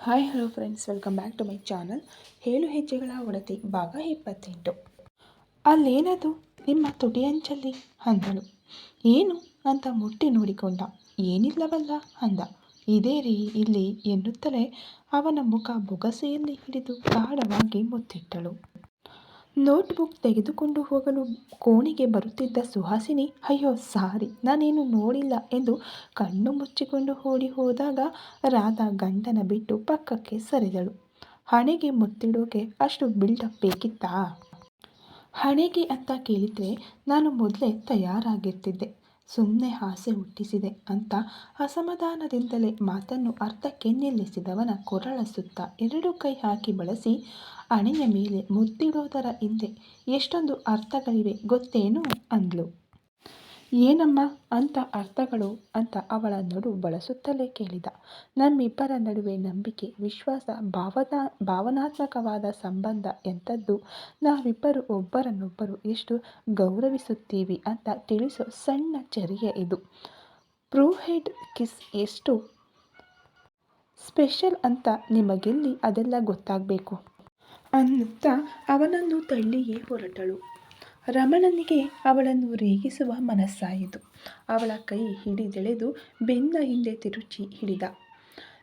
Hi hello friends welcome back to my channel ಏಳು ಹೆಜ್ಜೆಗಳ ಒಡತಿ ಭಾಗ ಇಪ್ಪತ್ತೆಂಟು. ಅಲ್ಲೇನದು? ನಿಮ್ಮ ತುಟಿಯಂಚಲ್ಲಿ ಅಂದಳು. ಏನು? ಅಂತ ಮುಟ್ಟಿ ನೋಡಿಕೊಂಡ. ಏನಿಲ್ಲವಲ್ಲ ಅಂದ. ಇದೇ ರೀ ಇಲ್ಲಿ ಎನ್ನುತ್ತಲೇ ಅವನ ಮುಖ ಬೊಗಸೆಯಲ್ಲಿ ಹಿಡಿದು ಗಾಢವಾಗಿ ಮುತ್ತಿಟ್ಟಳು. ನೋಟ್ಬುಕ್ ತೆಗೆದುಕೊಂಡು ಹೋಗಲು ಕೋಣೆಗೆ ಬರುತ್ತಿದ್ದ ಸುಹಾಸಿನಿ, ಅಯ್ಯೋ, ಸಾರಿ, ನಾನೇನು ನೋಡಿಲ್ಲ ಎಂದು ಕಣ್ಣು ಮುಚ್ಚಿಕೊಂಡು ಓಡಿ ಹೋದಾಗ ರಾಧಾ ಗಂಡನ ಬಿಟ್ಟು ಪಕ್ಕಕ್ಕೆ ಸರಿದಳು. ಹಣೆಗೆ ಮುತ್ತಿಡೋಕೆ ಅಷ್ಟು ಬಿಲ್ಡಪ್ ಬೇಕಿತ್ತಾ? ಹಣೆಗೆ ಅಂತ ಕೇಳಿದರೆ ನಾನು ಮೊದಲೇ ತಯಾರಾಗಿರ್ತಿದ್ದೆ ಸುಮ್ಮನೆ ಆಸೆ ಹುಟ್ಟಿಸಿದೆ ಅಂತ ಅಸಮಾಧಾನದಿಂದಲೇ ಮಾತನ್ನು ಅರ್ಥಕ್ಕೆ ನಿಲ್ಲಿಸಿದವನ ಕೊರಳ ಸುತ್ತ ಎರಡು ಕೈ ಹಾಕಿ ಬಳಸಿ ಹಣೆಯ ಮೇಲೆ ಮುದ್ದಿಡೋದರ ಹಿಂದೆ ಎಷ್ಟೊಂದು ಅರ್ಥಗಳಿವೆ ಗೊತ್ತೇನು? ಅಂದ್ಲು. ಏನಮ್ಮ ಅಂತ ಅರ್ಥಗಳು ಅಂತ ಅವಳ ನಡು ಬಳಸುತ್ತಲೇ ಕೇಳಿದ. ನಮ್ಮಿಬ್ಬರ ನಡುವೆ ನಂಬಿಕೆ, ವಿಶ್ವಾಸ, ಭಾವನಾ, ಭಾವನಾತ್ಮಕವಾದ ಸಂಬಂಧ ಎಂಥದ್ದು? ನಾವಿಬ್ಬರು ಒಬ್ಬರನ್ನೊಬ್ಬರು ಎಷ್ಟು ಗೌರವಿಸುತ್ತೀವಿ ಅಂತ ತಿಳಿಸೋ ಸಣ್ಣ ಚರ್ಯೆ ಇದು. ಪ್ರೂಹೆಡ್ ಕಿಸ್ ಎಷ್ಟು ಸ್ಪೆಷಲ್ ಅಂತ ನಿಮಗೆಲ್ಲಿ ಅದೆಲ್ಲ ಗೊತ್ತಾಗಬೇಕು? ಅನ್ನುತ್ತಾ ಅವನನ್ನು ತಳ್ಳಿಯೇ ಹೊರಟಳು. ರಮಣನಿಗೆ ಅವಳನ್ನು ರೇಗಿಸುವ ಮನಸ್ಸಾಯಿತು. ಅವಳ ಕೈ ಹಿಡಿದೆಳೆದು ಬೆನ್ನ ಹಿಂದೆ ತಿರುಚಿ ಹಿಡಿದ.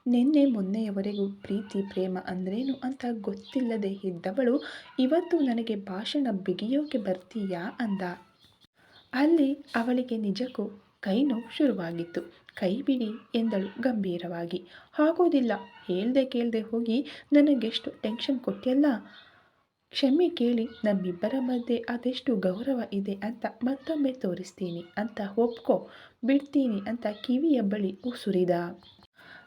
ನಿನ್ನೆ ಮೊನ್ನೆಯವರೆಗೂ ಪ್ರೀತಿ, ಪ್ರೇಮ ಅಂದ್ರೇನು ಅಂತ ಗೊತ್ತಿಲ್ಲದೆ ಇದ್ದವಳು, ಇವತ್ತು ನನಗೆ ಭಾಷಣ ಬಿಗಿಯೋಕೆ ಬರ್ತೀಯಾ ಅಂದ. ಅಲ್ಲಿ ಅವಳಿಗೆ ನಿಜಕ್ಕೂ ಕೈ ನೋವು ಶುರುವಾಗಿತ್ತು. ಕೈ ಬಿಡಿ ಎಂದಳು ಗಂಭೀರವಾಗಿ. ಆಗೋದಿಲ್ಲ. ಹೇಳ್ದೆ ಕೇಳದೆ ಹೋಗಿ. ನನಗೆಷ್ಟು ಟೆನ್ಷನ್ ಕೊಟ್ಟಿಯಲ್ಲ ಕ್ಷಮೆ ಕೇಳಿ. ನಮ್ಮಿಬ್ಬರ ಮಧ್ಯೆ ಅದೆಷ್ಟು ಗೌರವ ಇದೆ ಅಂತ ಮತ್ತೊಮ್ಮೆ ತೋರಿಸ್ತೀನಿ ಅಂತ ಒಪ್ಕೊ. ಬಿಡ್ತೀನಿ ಅಂತ ಕಿವಿಯ ಬಳಿ ಉಸುರಿದ.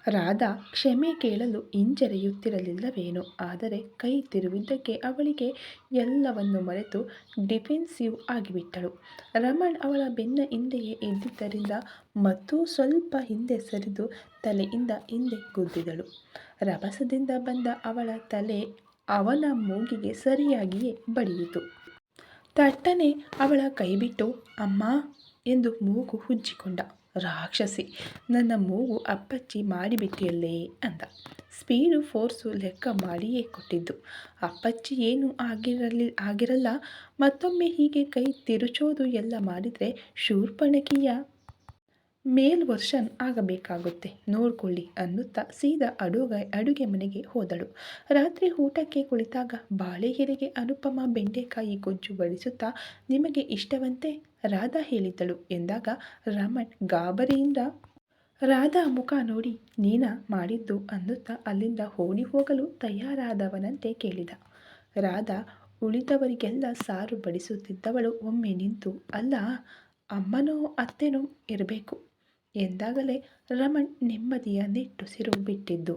ರಾಧಾ ಕ್ಷಮೆ ಕೇಳಲು ಹಿಂಜರಿಯುತ್ತಿರಲಿಲ್ಲವೇನೋ. ಆದರೆ ಕೈ ತಿರುವಿದ್ದಕ್ಕೆ ಅವಳಿಗೆ ಎಲ್ಲವನ್ನು ಮರೆತು ಡಿಫೆನ್ಸಿವ್ ಆಗಿಬಿಟ್ಟಳು. ರಮಣ್ ಅವಳ ಬೆನ್ನ ಹಿಂದೆಯೇ ಇದ್ದಿದ್ದರಿಂದ ಮತ್ತೂ ಸ್ವಲ್ಪ ಹಿಂದೆ ಸರಿದು ತಲೆಯಿಂದ ಹಿಂದೆ ಗುದ್ದಿದಳು. ರಭಸದಿಂದ ಬಂದ ಅವಳ ತಲೆ ಅವನ ಮೂಗಿಗೆ ಸರಿಯಾಗಿಯೇ ಬಡಿಯಿತು. ತಟ್ಟನೆ ಅವಳ ಕೈಬಿಟ್ಟು, ಅಮ್ಮ ಎಂದು ಮೂಗು ಹುಜ್ಜಿಕೊಂಡ. ರಾಕ್ಷಸಿ, ನನ್ನ ಮೂಗು ಅಪ್ಪಚ್ಚಿ ಮಾಡಿಬಿಟ್ಟಿಯಲ್ಲೇ ಅಂದ. ಸ್ಪೀಡು ಫೋರ್ಸು ಲೆಕ್ಕ ಮಾಡಿಯೇ ಕೊಟ್ಟಿದ್ದು. ಅಪ್ಪಚ್ಚಿ ಏನು ಆಗಿರಲಿ, ಆಗಿರಲ್ಲ. ಮತ್ತೊಮ್ಮೆ ಹೀಗೆ ಕೈ ತಿರುಚೋದು ಎಲ್ಲ ಮಾಡಿದರೆ ಶೂರ್ಪಣಕಿಯ ಮೇಲ್ ವರ್ಷನ್ ಆಗಬೇಕಾಗುತ್ತೆ. ನೋಡ್ಕೊಳ್ಳಿ ಅನ್ನುತ್ತಾ ಸೀದಾ ಅಡುಗೆ ಅಡುಗೆ ಮನೆಗೆ ಹೋದಳು. ರಾತ್ರಿ ಊಟಕ್ಕೆ ಕುಳಿತಾಗ ಬಾಳೆಗೆರೆಗೆ ಅನುಪಮ ಬೆಂಡೆಕಾಯಿ ಗೊಜ್ಜು ಬಡಿಸುತ್ತಾ, ನಿಮಗೆ ಇಷ್ಟವಂತೆ? ರಾಧಾ ಹೇಳಿದ್ದಳು. ಎಂದಾಗ ರಮಣ್ ಗಾಬರಿಯಿಂದ, ರಾಧಾ ಮುಖ ನೋಡಿ ನೀನಾ ಮಾಡಿದ್ದು? ಅನ್ನುತ್ತಾ ಅಲ್ಲಿಂದ ಓಡಿ ಹೋಗಲು ತಯಾರಾದವನಂತೆ ಕೇಳಿದ. ರಾಧಾ ಉಳಿದವರಿಗೆಲ್ಲ ಸಾರು ಬಡಿಸುತ್ತಿದ್ದವಳು. ಒಮ್ಮೆ ನಿಂತು, ಅಲ್ಲ, ಅಮ್ಮನೋ, ಅತ್ತೆನೋ ಇರಬೇಕು. ಎಂದಾಗಲೇ ರಮಣ್ ನೆಮ್ಮದಿಯ ನಿಟ್ಟುಸಿರು ಬಿಟ್ಟಿದ್ದು.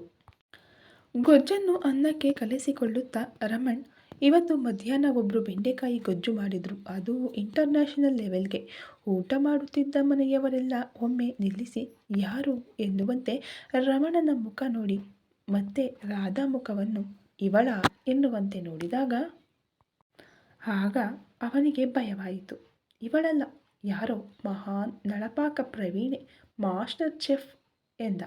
ಗೊಜ್ಜನ್ನು ಅನ್ನಕ್ಕೆ ಕಲಿಸಿಕೊಳ್ಳುತ್ತಾ ರಮಣ್ ಇವತ್ತು ಮಧ್ಯಾಹ್ನ ಒಬ್ಬರು ಬೆಂಡೆಕಾಯಿ ಗೊಜ್ಜು ಮಾಡಿದರು. ಅದು ಇಂಟರ್ನ್ಯಾಷನಲ್ ಲೆವೆಲ್ಗೆ ಊಟ ಮಾಡುತ್ತಿದ್ದ ಮನೆಯವರೆಲ್ಲ ಒಮ್ಮೆ ನಿಲ್ಲಿಸಿ, ಯಾರು? ಎನ್ನುವಂತೆ ರಮಣನ ಮುಖ ನೋಡಿ, ಮತ್ತೆ ರಾಧಾ ಮುಖವನ್ನು ಇವಳ? ಎನ್ನುವಂತೆ ನೋಡಿದಾಗ ಆಗ ಅವನಿಗೆ ಭಯವಾಯಿತು. ಇವಳಲ್ಲ, ಯಾರೋ ಮಹಾನ್ ನಳಪಾಕ ಪ್ರವೀಣೆ ಮಾಸ್ಟರ್ ಚೆಫ್ ಎಂದ.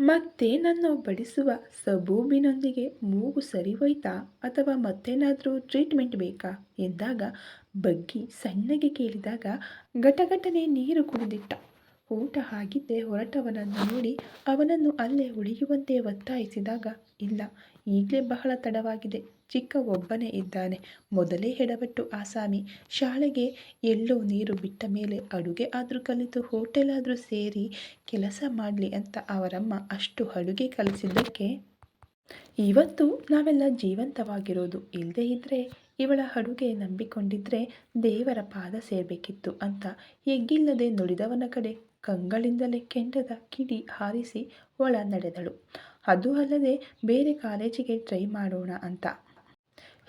ಮತ್ತೆ ನನ್ನ ಬಡಿಸುವ ಸಬೂಬಿನೊಂದಿಗೆ ಮೂಗು ಸರಿ ಹೋಯ್ತಾ ಅಥವಾ ಮತ್ತೇನಾದರೂ ಟ್ರೀಟ್ಮೆಂಟ್ ಬೇಕಾ ಎಂದಾಗ ಬಗ್ಗಿ ಸಣ್ಣಗೆ ಕೇಳಿದಾಗ ಘಟಘಟನೆ ನೀರು ಕುಡಿದಿಟ್ಟ. ಊಟ ಆಗಿದ್ದೇ ಹೊರಟವನನ್ನು ನೋಡಿ ಅವನನ್ನು ಅಲ್ಲೇ ಉಳಿಯುವಂತೆ ಒತ್ತಾಯಿಸಿದಾಗ ಇಲ್ಲ, ಈಗಲೇ ಬಹಳ ತಡವಾಗಿದೆ. ಚಿಕ್ಕ ಒಬ್ಬನೇ ಇದ್ದಾನೆ. ಮೊದಲೇ ಎಡವಟ್ಟು ಆಸಾಮಿ. ಶಾಲೆಗೆ ಎಲ್ಲೋ ನೀರು ಬಿಟ್ಟ ಮೇಲೆ ಅಡುಗೆ ಆದರೂ ಕಲಿತು, ಹೋಟೆಲ್ ಆದರೂ ಸೇರಿ ಕೆಲಸ ಮಾಡಲಿ ಅಂತ ಅವರಮ್ಮ ಅಷ್ಟು ಅಡುಗೆ ಕಲಿಸಿದ್ದಕ್ಕೆ ಇವತ್ತು ನಾವೆಲ್ಲ ಜೀವಂತವಾಗಿರೋದು. ಇಲ್ಲದೇ ಇದ್ದರೆ ಇವಳ ಅಡುಗೆ ನಂಬಿಕೊಂಡಿದ್ರೆ ದೇವರ ಪಾದ ಸೇರಬೇಕಿತ್ತು ಅಂತ ಎಗ್ಗಿಲ್ಲದೆ ನುಡಿದವನ ಕಡೆ ಕಂಗಳಿಂದಲೇ ಕೆಂಡದ ಕಿಡಿ ಹಾರಿಸಿ ಒಳ ನಡೆದಳು. ಅದು ಅಲ್ಲದೆ ಬೇರೆ ಕಾಲೇಜಿಗೆ ಟ್ರೈ ಮಾಡೋಣ ಅಂತ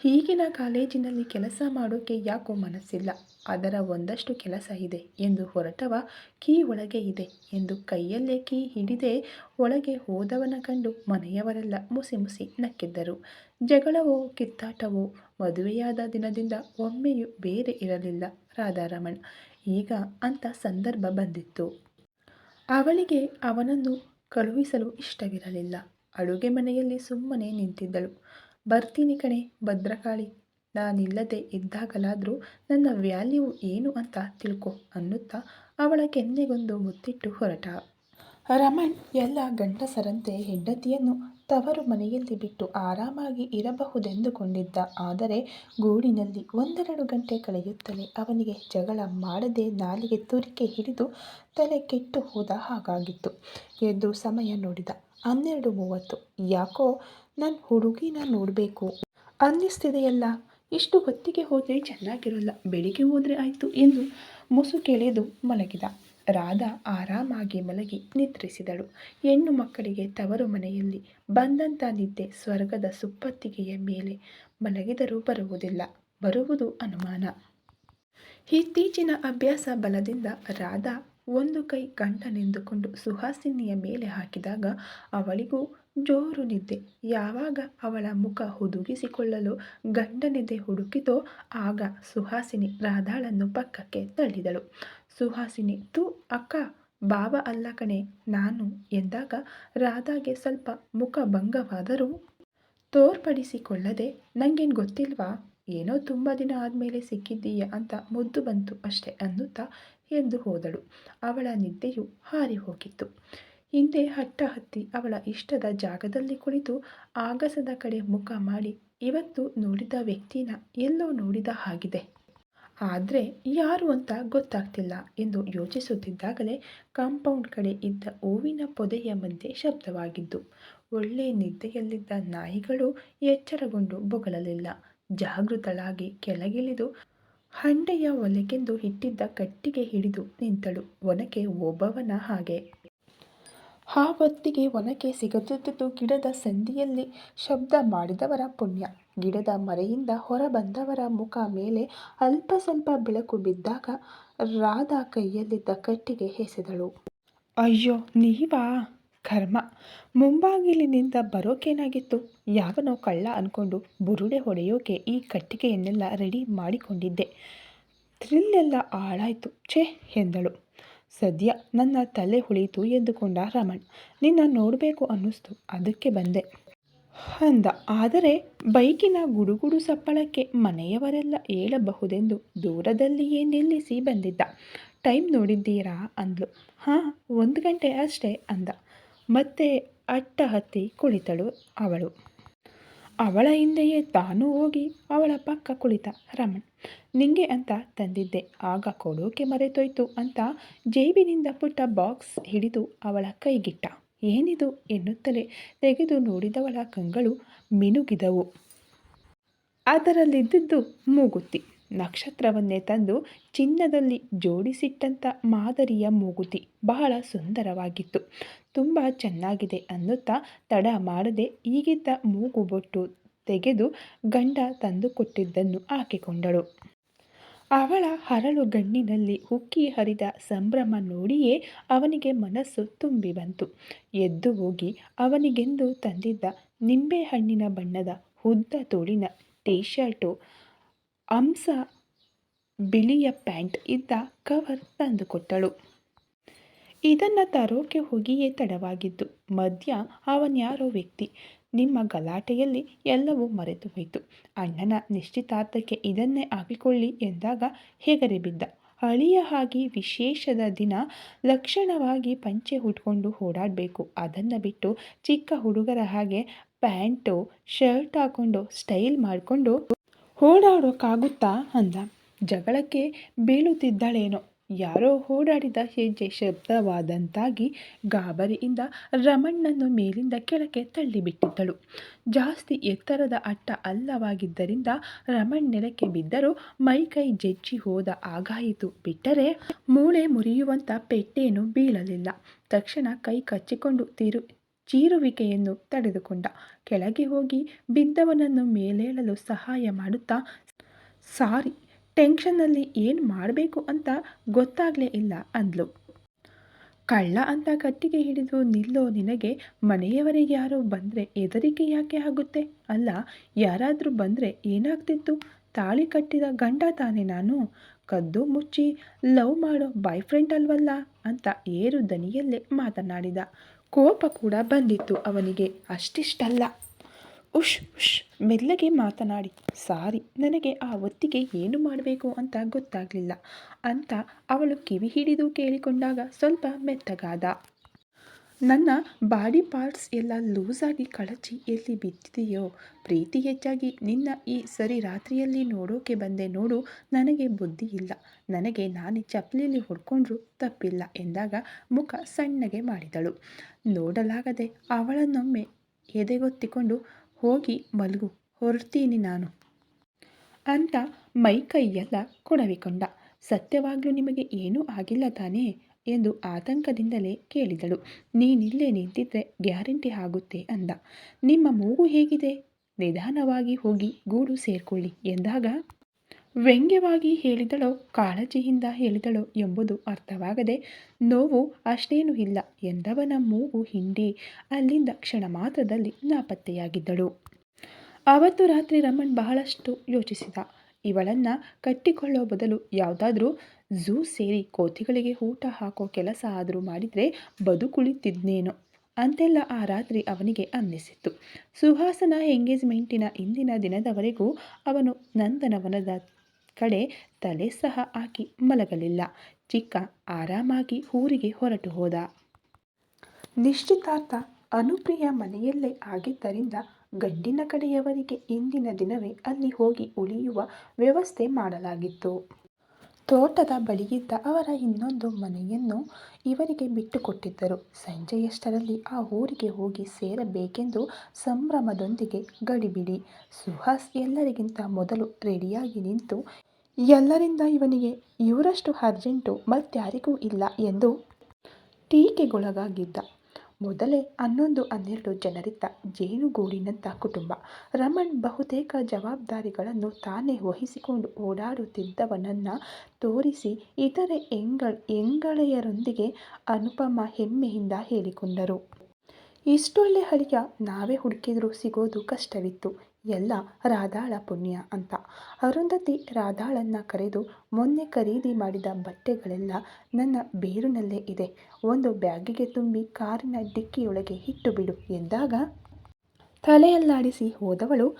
ಈಗಿನ ಕಾಲೇಜಿನಲ್ಲಿ ಕೆಲಸ ಮಾಡೋಕ್ಕೆ ಯಾಕೋ ಮನಸ್ಸಿಲ್ಲ. ಅದರ ಒಂದಷ್ಟು ಕೆಲಸ ಇದೆ ಎಂದು ಹೊರಟವ ಕೀ ಒಳಗೆ ಇದೆ ಎಂದು ಕೈಯಲ್ಲೇ ಕೀ ಹಿಡಿದೇ ಒಳಗೆ ಹೋದವನ ಕಂಡು ಮನೆಯವರೆಲ್ಲ ಮುಸಿ ಮುಸಿ ನಕ್ಕಿದ್ದರು. ಜಗಳವೋ, ಕಿತ್ತಾಟವೋ, ಮದುವೆಯಾದ ದಿನದಿಂದ ಒಮ್ಮೆಯೂ ಬೇರೆ ಇರಲಿಲ್ಲ ರಾಧಾರಮಣ್. ಈಗ ಅಂಥ ಸಂದರ್ಭ ಬಂದಿತ್ತು. ಅವಳಿಗೆ ಅವನನ್ನು ಕಳುಹಿಸಲು ಇಷ್ಟವಿರಲಿಲ್ಲ. ಅಡುಗೆ ಮನೆಯಲ್ಲಿ ಸುಮ್ಮನೆ ನಿಂತಿದ್ದಳು. ಬರ್ತೀನಿ ಕಣೆ, ಭದ್ರಕಾಳಿ. ನಾನಿಲ್ಲದೆ ಇದ್ದಾಗಲಾದರೂ ನನ್ನ ವ್ಯಾಲ್ಯೂ ಏನು ಅಂತ ತಿಳ್ಕೊ ಅನ್ನುತ್ತಾ ಅವಳ ಕೆನ್ನೆಗೊಂದು ಮುತ್ತಿಟ್ಟು ಹೊರಟ. ರಮಣ್ ಎಲ್ಲ ಗಂಡಸರಂತೆ ಹೆಂಡತಿಯನ್ನು ತವರು ಮನೆಯಲ್ಲಿ ಬಿಟ್ಟು ಆರಾಮಾಗಿ ಇರಬಹುದೆಂದುಕೊಂಡಿದ್ದ. ಆದರೆ ಗೂಡಿನಲ್ಲಿ ಒಂದೆರಡು ಗಂಟೆ ಕಳೆಯುತ್ತಲೇ ಅವನಿಗೆ ಜಗಳ ಮಾಡದೆ ನಾಲಿಗೆ ತುರಿಕೆ ಹಿಡಿದು ತಲೆ ಕೆಟ್ಟು ಹೋದ ಹಾಗಾಗಿತ್ತು. ಎದ್ದು ಸಮಯ ನೋಡಿದ ಹನ್ನೆರಡು ಮೂವತ್ತು. ಯಾಕೋ ನನ್ನ ಹುಡುಗಿನ ನೋಡಬೇಕು. ಅನ್ನಿಸ್ತಿದೆಯಲ್ಲ? ಇಷ್ಟು ಹೊತ್ತಿಗೆ ಹೋದರೆ ಚೆನ್ನಾಗಿರೋಲ್ಲ. ಬೆಳಿಗ್ಗೆ ಹೋದರೆ ಆಯಿತು ಎಂದು ಮುಸುಕೆಳೆದು ಮಲಗಿದ. ರಾಧಾ ಆರಾಮಾಗಿ ಮಲಗಿ ನಿದ್ರಿಸಿದಳು. ಹೆಣ್ಣು ಮಕ್ಕಳಿಗೆ ತವರು ಮನೆಯಲ್ಲಿ ಬಂದಂಥ ನಿದ್ದೆ ಸ್ವರ್ಗದ ಸುಪ್ಪತ್ತಿಗೆಯ ಮೇಲೆ ಮಲಗಿದರೂ ಬರುವುದಿಲ್ಲ. ಬರುವುದು ಅನುಮಾನ. ಇತ್ತೀಚಿನ ಅಭ್ಯಾಸ ಬಲದಿಂದ ರಾಧಾ ಒಂದು ಕೈ ಗಂಟನೆಂದುಕೊಂಡು ಸುಹಾಸಿನಿಯ ಮೇಲೆ ಹಾಕಿದಾಗ ಅವಳಿಗೂ ಜೋರು ನಿದ್ದೆ. ಯಾವಾಗ ಅವಳ ಮುಖ ಹುದುಗಿಸಿಕೊಳ್ಳಲು ಗಂಡನಿದೆ ಹುಡುಕಿತೋ ಆಗ ಸುಹಾಸಿನಿ ರಾಧಾಳನ್ನು ಪಕ್ಕಕ್ಕೆ ತಳ್ಳಿದಳು. ಸುಹಾಸಿನಿ, ತೂ ಅಕ್ಕ, ಬಾವ ಅಲ್ಲ ಕಣೆ, ನಾನು ಎಂದಾಗ ರಾಧಾಗೆ ಸ್ವಲ್ಪ ಮುಖ ಭಂಗವಾದರೂ ತೋರ್ಪಡಿಸಿಕೊಳ್ಳದೆ ನನಗೇನು ಗೊತ್ತಿಲ್ವಾ? ಏನೋ ತುಂಬ ದಿನ ಆದಮೇಲೆ ಸಿಕ್ಕಿದ್ದೀಯ ಅಂತ ಮುದ್ದು ಬಂತು ಅಷ್ಟೆ ಅನ್ನುತ್ತಾ ಎಂದು ಹೋದಳು. ಅವಳ ನಿದ್ದೆಯು ಹಾರಿ ಹೋಗಿತ್ತು. ಹಿಂದೆ ಹಟ್ಟ ಹತ್ತಿ ಅವಳ ಇಷ್ಟದ ಜಾಗದಲ್ಲಿ ಕುಳಿತು ಆಗಸದ ಕಡೆ ಮುಖ ಮಾಡಿ, ಇವತ್ತು ನೋಡಿದ ವ್ಯಕ್ತಿನ ಎಲ್ಲೋ ನೋಡಿದ ಹಾಗಿದೆ. ಆದರೆ ಯಾರು ಅಂತ ಗೊತ್ತಾಗ್ತಿಲ್ಲ ಎಂದು ಯೋಚಿಸುತ್ತಿದ್ದಾಗಲೇ ಕಾಂಪೌಂಡ್ ಕಡೆ ಇದ್ದ ಹೂವಿನ ಪೊದೆಯ ಮಧ್ಯೆ ಶಬ್ದವಾಗಿದ್ದು, ಒಳ್ಳೆ ನಿದ್ದೆಯಲ್ಲಿದ್ದ ನಾಯಿಗಳು ಎಚ್ಚರಗೊಂಡು ಬೊಗಳಲಿಲ್ಲ. ಜಾಗೃತಳಾಗಿ ಕೆಳಗಿಳಿದು ಹಂಡೆಯ ಒಲೆಗೆಂದು ಇಟ್ಟಿದ್ದ ಕಟ್ಟಿಗೆ ಹಿಡಿದು ನಿಂತಳು. ಒನಕೆ ಒಬ್ಬವನ ಹಾಗೆ. ಆ ಹೊತ್ತಿಗೆ ಒನಕೆ ಸಿಗದಿದ್ದುದು ಗಿಡದ ಸಂದಿಯಲ್ಲಿ ಶಬ್ದ ಮಾಡಿದವರ ಪುಣ್ಯ. ಗಿಡದ ಮರೆಯಿಂದ ಹೊರಬಂದವರ ಮುಖ ಮೇಲೆ ಅಲ್ಪ ಸ್ವಲ್ಪ ಬೆಳಕು ಬಿದ್ದಾಗ ರಾಧಾ ಕೈಯಲ್ಲಿದ್ದ ಕಟ್ಟಿಗೆ ಎಸೆದಳು ಅಯ್ಯೋ, ನೀವಾ? ಕರ್ಮ. ಮುಂಬಾಗಿಲಿನಿಂದ ಬರೋಕೇನಾಗಿತ್ತು? ಯಾವನೋ ಕಳ್ಳ ಅನ್ಕೊಂಡು ಬುರುಡೆ ಹೊಡೆಯೋಕೆ ಈ ಕಟ್ಟಿಗೆಯನ್ನೆಲ್ಲ ರೆಡಿ ಮಾಡಿಕೊಂಡಿದ್ದೆ. ಥ್ರಿಲ್ಲೆಲ್ಲ ಹಾಳಾಯ್ತು. ಛೇ, ಎಂದಳು. ಸದ್ಯ ನನ್ನ ತಲೆ ಹುಳಿತು ಎಂದುಕೊಂಡ ರಮಣ್. ನಿನ್ನ ನೋಡಬೇಕು ಅನ್ನಿಸ್ತು. ಅದಕ್ಕೆ ಬಂದೆ. ಅಂದ. ಆದರೆ ಬೈಕಿನ ಗುಡುಗುಡು ಸಪ್ಪಳಕ್ಕೆ ಮನೆಯವರೆಲ್ಲ ಏಳಬಹುದೆಂದು ದೂರದಲ್ಲಿಯೇ ನಿಲ್ಲಿಸಿ ಬಂದಿದ್ದ. ಟೈಮ್ ನೋಡಿದ್ದೀರಾ? ಅಂದ್ಲು. ಹಾಂ, ಒಂದು ಗಂಟೆ ಅಷ್ಟೇ, ಅಂದ. ಮತ್ತೆ ಅಟ್ಟ ಹತ್ತಿ ಕುಳಿತಳು ಅವಳು. ಅವಳ ಹಿಂದೆಯೇ ತಾನು ಹೋಗಿ ಅವಳ ಪಕ್ಕ ಕುಳಿತ ರಮಣ್. ನಿಂಗೆ ಅಂತ ತಂದಿದ್ದೆ. ಆಗ ಕೊಡೋಕೆ ಮರೆತೋಯ್ತು ಅಂತ ಜೇಬಿನಿಂದ ಪುಟ್ಟ ಬಾಕ್ಸ್ ಹಿಡಿದು ಅವಳ ಕೈಗಿಟ್ಟ. ಏನಿದು ಎನ್ನುತ್ತಲೇ ತೆಗೆದು ನೋಡಿದವಳ ಕಂಗಳು ಮಿನುಗಿದವು. ಅದರಲ್ಲಿದ್ದದ್ದು ಮೂಗುತಿ. ನಕ್ಷತ್ರವನ್ನೇ ತಂದು ಚಿನ್ನದಲ್ಲಿ ಜೋಡಿಸಿಟ್ಟಂಥ ಮಾದರಿಯ ಮೂಗುತಿ ಬಹಳ ಸುಂದರವಾಗಿತ್ತು. ತುಂಬ ಚೆನ್ನಾಗಿದೆ ಅನ್ನುತ್ತಾ ತಡ ಮಾಡದೆ ಈಗಿದ್ದ ಮೂಗುಬೊಟ್ಟು ತೆಗೆದು ಗಂಡ ತಂದುಕೊಟ್ಟಿದ್ದನ್ನು ಹಾಕಿಕೊಂಡಳು. ಅವಳ ಹರಳು ಗಣ್ಣಿನಲ್ಲಿ ಉಕ್ಕಿ ಹರಿದ ಸಂಭ್ರಮ ನೋಡಿಯೇ ಅವನಿಗೆ ಮನಸ್ಸು ತುಂಬಿ ಬಂತು. ಎದ್ದು ಹೋಗಿ ಅವನಿಗೆಂದು ತಂದಿದ್ದ ನಿಂಬೆಹಣ್ಣಿನ ಬಣ್ಣದ ಉದ್ದ ತೋಳಿನ ಟೀ ಶರ್ಟು ಅಂಸ ಬಿಳಿಯ ಪ್ಯಾಂಟ್ ಇದ್ದ ಕವರ್ ತಂದುಕೊಟ್ಟಳು ಇದನ್ನು ತರೋಕೆ ಹೋಗಿಯೇ ತಡವಾಗಿದ್ದು, ಮಧ್ಯ ಅವನ್ಯಾರೋ ವ್ಯಕ್ತಿ. ನಿಮ್ಮ ಗಲಾಟೆಯಲ್ಲಿ ಎಲ್ಲವೂ ಮರೆತು ಹೋಯಿತು. ಅಣ್ಣನ ನಿಶ್ಚಿತಾರ್ಥಕ್ಕೆ ಇದನ್ನೇ ಹಾಕಿಕೊಳ್ಳಿ ಎಂದಾಗ ಹೆಗರೆ ಬಿದ್ದ. ಅಳಿಯ ಹಾಗೆ ವಿಶೇಷದ ದಿನ ಲಕ್ಷಣವಾಗಿ ಪಂಚೆ ಉಟ್ಕೊಂಡು ಓಡಾಡಬೇಕು. ಅದನ್ನು ಬಿಟ್ಟು ಚಿಕ್ಕ ಹುಡುಗರ ಹಾಗೆ ಪ್ಯಾಂಟು, ಶರ್ಟ್ ಹಾಕ್ಕೊಂಡು ಸ್ಟೈಲ್ ಮಾಡಿಕೊಂಡು ಓಡಾಡೋಕ್ಕಾಗುತ್ತಾ ಅಂದ. ಜಗಳಕ್ಕೆ ಬೀಳುತ್ತಿದ್ದಳೇನೋ. ಯಾರೋ ಓಡಾಡಿದ ಹೆಜ್ಜೆ ಶಬ್ದವಾದಂತಾಗಿ ಗಾಬರಿಯಿಂದ ರಮಣ್ಣನ್ನು ಮೇಲಿಂದ ಕೆಳಕ್ಕೆ ತಳ್ಳಿಬಿಟ್ಟಿದ್ದಳು. ಜಾಸ್ತಿ ಎತ್ತರದ ಅಟ್ಟ ಅಲ್ಲವಾಗಿದ್ದರಿಂದ ರಮಣ್ ನೆಲಕ್ಕೆ ಬಿದ್ದರೂ ಮೈಕೈ ಜಜ್ಜಿ ಹೋದ ಆಗಾಯಿತು. ಬಿಟ್ಟರೆ ಮೂಳೆ ಮುರಿಯುವಂಥ ಪೆಟ್ಟೇನು ಬೀಳಲಿಲ್ಲ. ತಕ್ಷಣ ಕೈ ಕಚ್ಚಿಕೊಂಡು ತಿರು ಚೀರುವಿಕೆಯನ್ನು ತಡೆದುಕೊಂಡ. ಕೆಳಗೆ ಹೋಗಿ ಬಿದ್ದವನನ್ನು ಮೇಲೇಳಲು ಸಹಾಯ ಮಾಡುತ್ತಾ, ಸಾರಿ, ಟೆನ್ಷನ್ನಲ್ಲಿ ಏನು ಮಾಡಬೇಕು ಅಂತ ಗೊತ್ತಾಗಲೇ ಇಲ್ಲ ಅಂದ್ಲು. ಕಳ್ಳ ಅಂತ ಕಟ್ಟಿಗೆ ಹಿಡಿದು ನಿಲ್ಲೋ ನಿನಗೆ ಮನೆಯವರಿಗೆ ಯಾರೋ ಬಂದರೆ ಹೆದರಿಕೆ ಯಾಕೆ ಆಗುತ್ತೆ? ಅಲ್ಲ, ಯಾರಾದರೂ ಬಂದರೆ ಏನಾಗ್ತಿತ್ತು? ತಾಳಿ ಕಟ್ಟಿದ ಗಂಡ ತಾನೆ ನಾನು. ಕದ್ದು ಮುಚ್ಚಿ ಲವ್ ಮಾಡೋ ಬಾಯ್ ಫ್ರೆಂಡ್ ಅಲ್ವಲ್ಲ? ಅಂತ ಏರು ದನಿಯಲ್ಲೇ ಮಾತನಾಡಿದ. ಕೋಪ ಕೂಡ ಬಂದಿತ್ತು ಅವನಿಗೆ. ಅಷ್ಟಿಷ್ಟಲ್ಲ. ಉಷ್ ಉಷ್, ಮೆಲ್ಲಗೆ ಮಾತನಾಡಿ. ಸಾರಿ, ನನಗೆ ಆ ಹೊತ್ತಿಗೆ ಏನು ಮಾಡಬೇಕು ಅಂತ ಗೊತ್ತಾಗಲಿಲ್ಲ. ಅಂತ ಅವಳು ಕಿವಿ ಹಿಡಿದು ಕೇಳಿಕೊಂಡಾಗ ಸ್ವಲ್ಪ ಮೆತ್ತಗಾದ. ನನ್ನ ಬಾಡಿ ಪಾರ್ಟ್ಸ್ ಎಲ್ಲ ಲೂಸಾಗಿ ಕಳಚಿ ಎಲ್ಲಿ ಬಿದ್ದಿದೆಯೋ, ಪ್ರೀತಿ ಹೆಚ್ಚಾಗಿ ನಿನ್ನ ಈ ಸರಿ ರಾತ್ರಿಯಲ್ಲಿ ನೋಡೋಕೆ ಬಂದೆ ನೋಡು, ನನಗೆ ಬುದ್ಧಿ ಇಲ್ಲ. ನನಗೆ ನಾನೇ ಚಪ್ಪಲಿಯಲ್ಲಿ ಹೊಡ್ಕೊಂಡ್ರೂ ತಪ್ಪಿಲ್ಲ ಎಂದಾಗ ಮುಖ ಸಣ್ಣಗೆ ಮಾಡಿದಳು. ನೋಡಲಾಗದೆ ಅವಳನ್ನೊಮ್ಮೆ ಎದೆಗೊತ್ತಿಕೊಂಡು ಹೋಗಿ ಮಲಗು, ಹೊರಡ್ತೀನಿ ನಾನು ಅಂತ ಮೈ ಕೈಯೆಲ್ಲ ಕೊಡವಿಕೊಂಡ. ಸತ್ಯವಾಗಲೂ ನಿಮಗೆ ಏನೂ ಆಗಿಲ್ಲ ತಾನೇ? ಎಂದು ಆತಂಕದಿಂದಲೇ ಕೇಳಿದಳು. ನೀನಿಲ್ಲೇ ನಿಂತಿದ್ರೆ ಗ್ಯಾರಂಟಿ ಆಗುತ್ತೆ ಅಂದ. ನಿಮ್ಮ ಮೂಗು ಹೇಗಿದೆ? ನಿಧಾನವಾಗಿ ಹೋಗಿ ಗೂಡು ಸೇರ್ಕೊಳ್ಳಿ ಎಂದಾಗ ವ್ಯಂಗ್ಯವಾಗಿ ಹೇಳಿದಳೋ ಕಾಳಜಿಯಿಂದ ಹೇಳಿದಳೋ ಎಂಬುದು ಅರ್ಥವಾಗದೆ, ನೋವು ಅಷ್ಟೇನೂ ಇಲ್ಲ ಎಂದವನ ಮೂಗು ಹಿಂಡಿ ಅಲ್ಲಿಂದ ಕ್ಷಣ ಮಾತ್ರದಲ್ಲಿ ನಾಪತ್ತೆಯಾಗಿದ್ದಳು. ಆವತ್ತು ರಾತ್ರಿ ರಮಣ್ ಬಹಳಷ್ಟು ಯೋಚಿಸಿದ. ಇವಳನ್ನು ಕಟ್ಟಿಕೊಳ್ಳೋ ಬದಲು ಯಾವುದಾದ್ರೂ ಝೂ ಸೇರಿ ಕೋತಿಗಳಿಗೆ ಊಟ ಹಾಕೋ ಕೆಲಸ ಆದರೂ ಮಾಡಿದರೆ ಬದುಕುಳಿತಿದ್ನೇನೋ? ಅಂತೆಲ್ಲ ಆ ರಾತ್ರಿ ಅವನಿಗೆ ಅನ್ನಿಸಿತ್ತು. ಸುಹಾಸನ ಎಂಗೇಜ್ಮೆಂಟಿನ ಇಂದಿನ ದಿನದವರೆಗೂ ಅವನು ನಂದನವನದ ಕಡೆ ತಲೆ ಸಹ ಹಾಕಿ ಮಲಗಲಿಲ್ಲ. ಚಿಕ್ಕ ಆರಾಮಾಗಿ ಊರಿಗೆ ಹೊರಟು ಹೋದ. ನಿಶ್ಚಿತಾರ್ಥ ಅನುಪ್ರಿಯ ಮನೆಯಲ್ಲೇ ಆಗಿದ್ದರಿಂದ ಗಂಡಿನ ಕಡೆಯವರಿಗೆ ಇಂದಿನ ದಿನವೇ ಅಲ್ಲಿ ಹೋಗಿ ಉಳಿಯುವ ವ್ಯವಸ್ಥೆ ಮಾಡಲಾಗಿತ್ತು. ತೋಟದ ಬಳಿಯಿದ್ದ ಅವರ ಇನ್ನೊಂದು ಮನೆಯನ್ನು ಇವರಿಗೆ ಬಿಟ್ಟುಕೊಟ್ಟಿದ್ದರು. ಸಂಜೆಯಷ್ಟರಲ್ಲಿ ಆ ಊರಿಗೆ ಹೋಗಿ ಸೇರಬೇಕೆಂದು ಸಂಭ್ರಮದೊಂದಿಗೆ ಗಡಿಬಿಡಿ. ಸುಹಾಸ್ ಎಲ್ಲರಿಗಿಂತ ಮೊದಲು ರೆಡಿಯಾಗಿ ನಿಂತು, ಎಲ್ಲರಿಂದ ಇವನಿಗೆ ಇವರಷ್ಟು ಅರ್ಜೆಂಟು ಮತ್ತಾರಿಗೂ ಇಲ್ಲ ಎಂದು ಟೀಕೆಗೊಳಗಾಗಿದ್ದ. ಮೊದಲೇ ಹನ್ನೊಂದು, ಹನ್ನೆರಡು ಜನರಿದ್ದ ಜೇನುಗೂಡಿನಂಥ ಕುಟುಂಬ, ರಮಣ್ ಬಹುತೇಕ ಜವಾಬ್ದಾರಿಗಳನ್ನು ತಾನೇ ವಹಿಸಿಕೊಂಡು ಓಡಾಡುತ್ತಿದ್ದವನನ್ನು ತೋರಿಸಿ ಇತರೆ ಎಂಗಳ ಎಂಗಳೆಯರೊಂದಿಗೆ ಅನುಪಮ ಹೆಮ್ಮೆಯಿಂದ ಹೇಳಿಕೊಂಡರು. ಇಷ್ಟೊಳ್ಳೆ ಹಳಿಯ ನಾವೇ ಹುಡುಕಿದರೂ ಸಿಗೋದು ಕಷ್ಟವಿತ್ತು. ಎಲ್ಲ ರಾಧಾಳ ಪುಣ್ಯ ಅಂತ. ಅರುಂಧತಿ ರಾಧಾಳನ್ನು ಕರೆದು ಮೊನ್ನೆ ಖರೀದಿ ಮಾಡಿದ ಬಟ್ಟೆಗಳೆಲ್ಲ ನನ್ನ ಬೇರಿನಲ್ಲೇ ಇದೆ. ಒಂದು ಬ್ಯಾಗಿಗೆ ತುಂಬಿ ಕಾರಿನ ಡಿಕ್ಕಿಯೊಳಗೆ ಇಟ್ಟು ಬಿಡು ಎಂದಾಗ ತಲೆಯಲ್ಲಾಡಿಸಿ ಹೋದವಳು.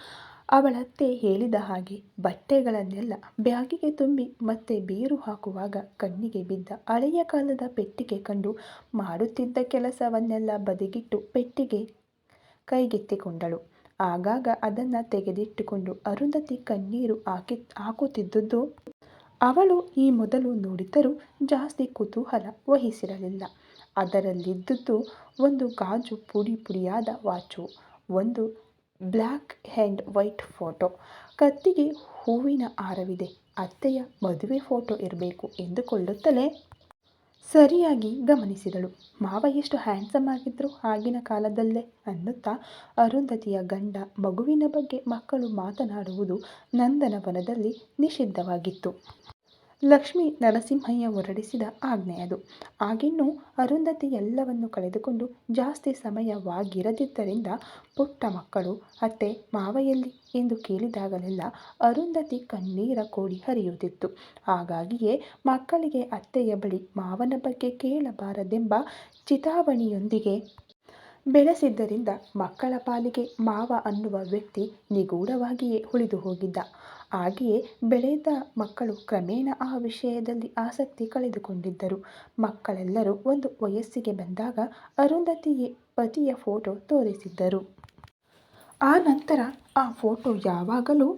ಅವಳತ್ತೆ ಹೇಳಿದ ಹಾಗೆ ಬಟ್ಟೆಗಳನ್ನೆಲ್ಲ ಬ್ಯಾಗಿಗೆ ತುಂಬಿ ಮತ್ತೆ ಬೇರು ಹಾಕುವಾಗ ಕಣ್ಣಿಗೆ ಬಿದ್ದ ಹಳೆಯ ಕಾಲದ ಪೆಟ್ಟಿಗೆ ಕಂಡು ಮಾಡುತ್ತಿದ್ದ ಕೆಲಸವನ್ನೆಲ್ಲ ಬದಿಗಿಟ್ಟು ಪೆಟ್ಟಿಗೆ ಕೈಗೆತ್ತಿಕೊಂಡಳು. ಆಗಾಗ ಅದನ್ನು ತೆಗೆದಿಟ್ಟುಕೊಂಡು ಅರುಂಧತಿ ಕಣ್ಣೀರು ಹಾಕಿ ಹಾಕುತ್ತಿದ್ದುದು. ಅವಳು ಈ ಮೊದಲು ನೋಡಿದ್ದರೂ ಜಾಸ್ತಿ ಕುತೂಹಲ ವಹಿಸಿರಲಿಲ್ಲ. ಅದರಲ್ಲಿದ್ದುದು ಒಂದು ಗಾಜು ಪುಡಿ ಪುಡಿಯಾದ ವಾಚು, ಒಂದು ಬ್ಲ್ಯಾಕ್ ಆ್ಯಂಡ್ ವೈಟ್ ಫೋಟೋ. ಕತ್ತಿಗೆ ಹೂವಿನ ಹಾರವಿದೆ. ಅತ್ತೆಯ ಮದುವೆ ಫೋಟೋ ಇರಬೇಕು ಎಂದುಕೊಳ್ಳುತ್ತಲೇ ಸರಿಯಾಗಿ ಗಮನಿಸಿದಳು. ಮಾವ ಎಷ್ಟು ಹ್ಯಾಂಡ್ಸಮ್ ಆಗಿದ್ರು ಆಗಿನ ಕಾಲದಲ್ಲೇ ಅನ್ನುತ್ತಾ ಅರುಂಧತಿಯ ಗಂಡ ಮಗುವಿನ ಬಗ್ಗೆ ಮಕ್ಕಳು ಮಾತನಾಡುವುದು ನಂದನವನದಲ್ಲಿ ನಿಷಿದ್ಧವಾಗಿತ್ತು. ಲಕ್ಷ್ಮೀ ನರಸಿಂಹಯ್ಯ ಹೊರಡಿಸಿದ ಆಜ್ಞೆ ಅದು. ಆಗಿನ್ನೂ ಅರುಂಧತಿ ಎಲ್ಲವನ್ನು ಕಳೆದುಕೊಂಡು ಜಾಸ್ತಿ ಸಮಯವಾಗಿರದಿದ್ದರಿಂದ ಪುಟ್ಟ ಮಕ್ಕಳು, ಅತ್ತೆ ಮಾವ ಎಲ್ಲಿ ಎಂದು ಕೇಳಿದಾಗಲೆಲ್ಲ ಅರುಂಧತಿ ಕಣ್ಣೀರ ಕೋಡಿ ಹರಿಯುತ್ತಿತ್ತು. ಹಾಗಾಗಿಯೇ ಮಕ್ಕಳಿಗೆ ಅತ್ತೆಯ ಬಳಿ ಮಾವನ ಬಗ್ಗೆ ಕೇಳಬಾರದೆಂಬ ಚಿತಾವಣೆಯೊಂದಿಗೆ ಬೆಳೆಸಿದ್ದರಿಂದ ಮಕ್ಕಳ ಪಾಲಿಗೆ ಮಾವ ಅನ್ನುವ ವ್ಯಕ್ತಿ ನಿಗೂಢವಾಗಿಯೇ ಉಳಿದು ಹೋಗಿದ್ದ. ಹಾಗೆಯೇ ಬೆಳೆದ ಮಕ್ಕಳು ಕ್ರಮೇಣ ಆ ವಿಷಯದಲ್ಲಿ ಆಸಕ್ತಿ ಕಳೆದುಕೊಂಡಿದ್ದರು. ಮಕ್ಕಳೆಲ್ಲರೂ ಒಂದು ವಯಸ್ಸಿಗೆ ಬಂದಾಗ ಅರುಂಧತಿಯೇ ಪತಿಯ ಫೋಟೋ ತೋರಿಸಿದ್ದರು. ಆ ನಂತರ ಆ ಫೋಟೋ ಯಾವಾಗಲೂ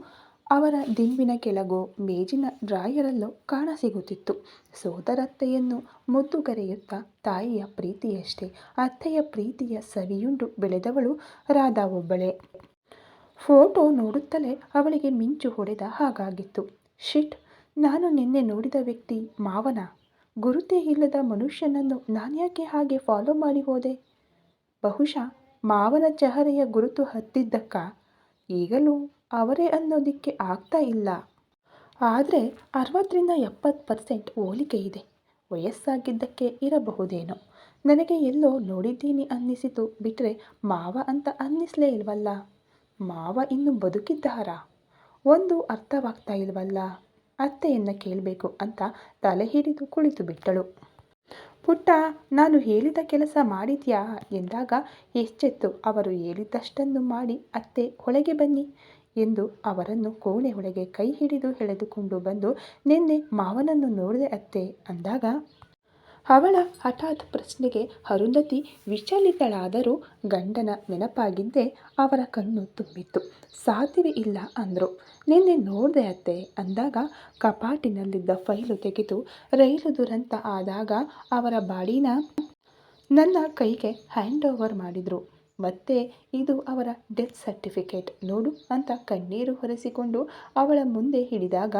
ಅವರ ದಿಂಬಿನ ಕೆಳಗೋ ಮೇಜಿನ ಡ್ರಾಯರಲ್ಲೋ ಕಾಣಸಿಗುತ್ತಿತ್ತು ಸೋದರತ್ತೆಯನ್ನು ಮುದ್ದುಗರೆಯುತ್ತಾ ತಾಯಿಯ ಪ್ರೀತಿಯಷ್ಟೇ, ಅತ್ತೆಯ ಪ್ರೀತಿಯ ಸವಿಯುಂಡು ಬೆಳೆದವಳು ರಾಧಾ ಒಬ್ಬಳೇ. ಫೋಟೋ ನೋಡುತ್ತಲೇ ಅವಳಿಗೆ ಮಿಂಚು ಹೊಡೆದ ಹಾಗಾಗಿತ್ತು. ಶಿಟ್, ನಾನು ನಿನ್ನೆ ನೋಡಿದ ವ್ಯಕ್ತಿ ಮಾವನ? ಗುರುತೇ ಇಲ್ಲದ ಮನುಷ್ಯನನ್ನು ನಾನ್ಯಾಕೆ ಹಾಗೆ ಫಾಲೋ ಮಾಡಿ ಹೋದೆ? ಬಹುಶಃ ಮಾವನ ಚಹರೆಯ ಗುರುತು ಹತ್ತಿದ್ದಕ್ಕ? ಈಗಲೂ ಅವರೇ ಅನ್ನೋದಿಕ್ಕೆ ಆಗ್ತಾ ಇಲ್ಲ. ಆದರೆ ಅರವತ್ತರಿಂದ ಎಪ್ಪತ್ತು ಪರ್ಸೆಂಟ್ ಹೋಲಿಕೆ ಇದೆ. ವಯಸ್ಸಾಗಿದ್ದಕ್ಕೆ ಇರಬಹುದೇನೋ. ನನಗೆ ಎಲ್ಲೋ ನೋಡಿದ್ದೀನಿ ಅನ್ನಿಸಿತು ಬಿಟ್ಟರೆ ಮಾವ ಅಂತ ಅನ್ನಿಸ್ಲೇ ಇಲ್ವಲ್ಲ? ಮಾವ ಇನ್ನು ಬದುಕಿದ್ದಾರಾ? ಒಂದು ಅರ್ಥವಾಗ್ತಾ ಇಲ್ವಲ್ಲ? ಅತ್ತೆಯನ್ನು ಕೇಳಬೇಕು ಅಂತ ತಲೆ ಹಿಡಿದು ಕುಳಿತು ಬಿಟ್ಟಳು. ಪುಟ್ಟ, ನಾನು ಹೇಳಿದ ಕೆಲಸ ಮಾಡಿದ್ಯಾ? ಎಂದಾಗ ಎಚ್ಚೆತ್ತು ಅವರು ಹೇಳಿದ್ದಷ್ಟನ್ನು ಮಾಡಿ ಅತ್ತೆ ಒಳಗೆ ಬನ್ನಿ ಎಂದು ಅವರನ್ನು ಕೋಣೆ ಒಳಗೆ ಕೈ ಹಿಡಿದು ಎಳೆದುಕೊಂಡು ಬಂದು, ನಿನ್ನೆ ಮಾವನನ್ನು ನೋಡಿದೆ ಅತ್ತೆ ಅಂದಾಗ ಅವಳ ಹಠಾತ್ ಪ್ರಶ್ನೆಗೆ ಅರುಂಧತಿ ವಿಚಲಿತಳಾದರೂ ಗಂಡನ ನೆನಪಾಗಿದ್ದೇ ಅವರ ಕಣ್ಣು ತುಂಬಿತ್ತು. ಸಾಧ್ಯವೇ ಇಲ್ಲ ಅಂದರು. ನಿನ್ನೆ ನೋಡಿದೆ ಅತ್ತೆ ಅಂದಾಗ ಕಪಾಟಿನಲ್ಲಿದ್ದ ಫೈಲು ತೆಗೆದು ರೈಲು ದುರಂತ ಆದಾಗ ಅವರ ಬಾಡಿನ ನನ್ನ ಕೈಗೆ ಹ್ಯಾಂಡ್ ಓವರ್ ಮಾಡಿದರು. ಮತ್ತೆ ಇದು ಅವರ ಡೆತ್ ಸರ್ಟಿಫಿಕೇಟ್ ನೋಡು ಅಂತ ಕಣ್ಣೀರು ಹೊರೆಸಿಕೊಂಡು ಅವಳ ಮುಂದೆ ಹಿಡಿದಾಗ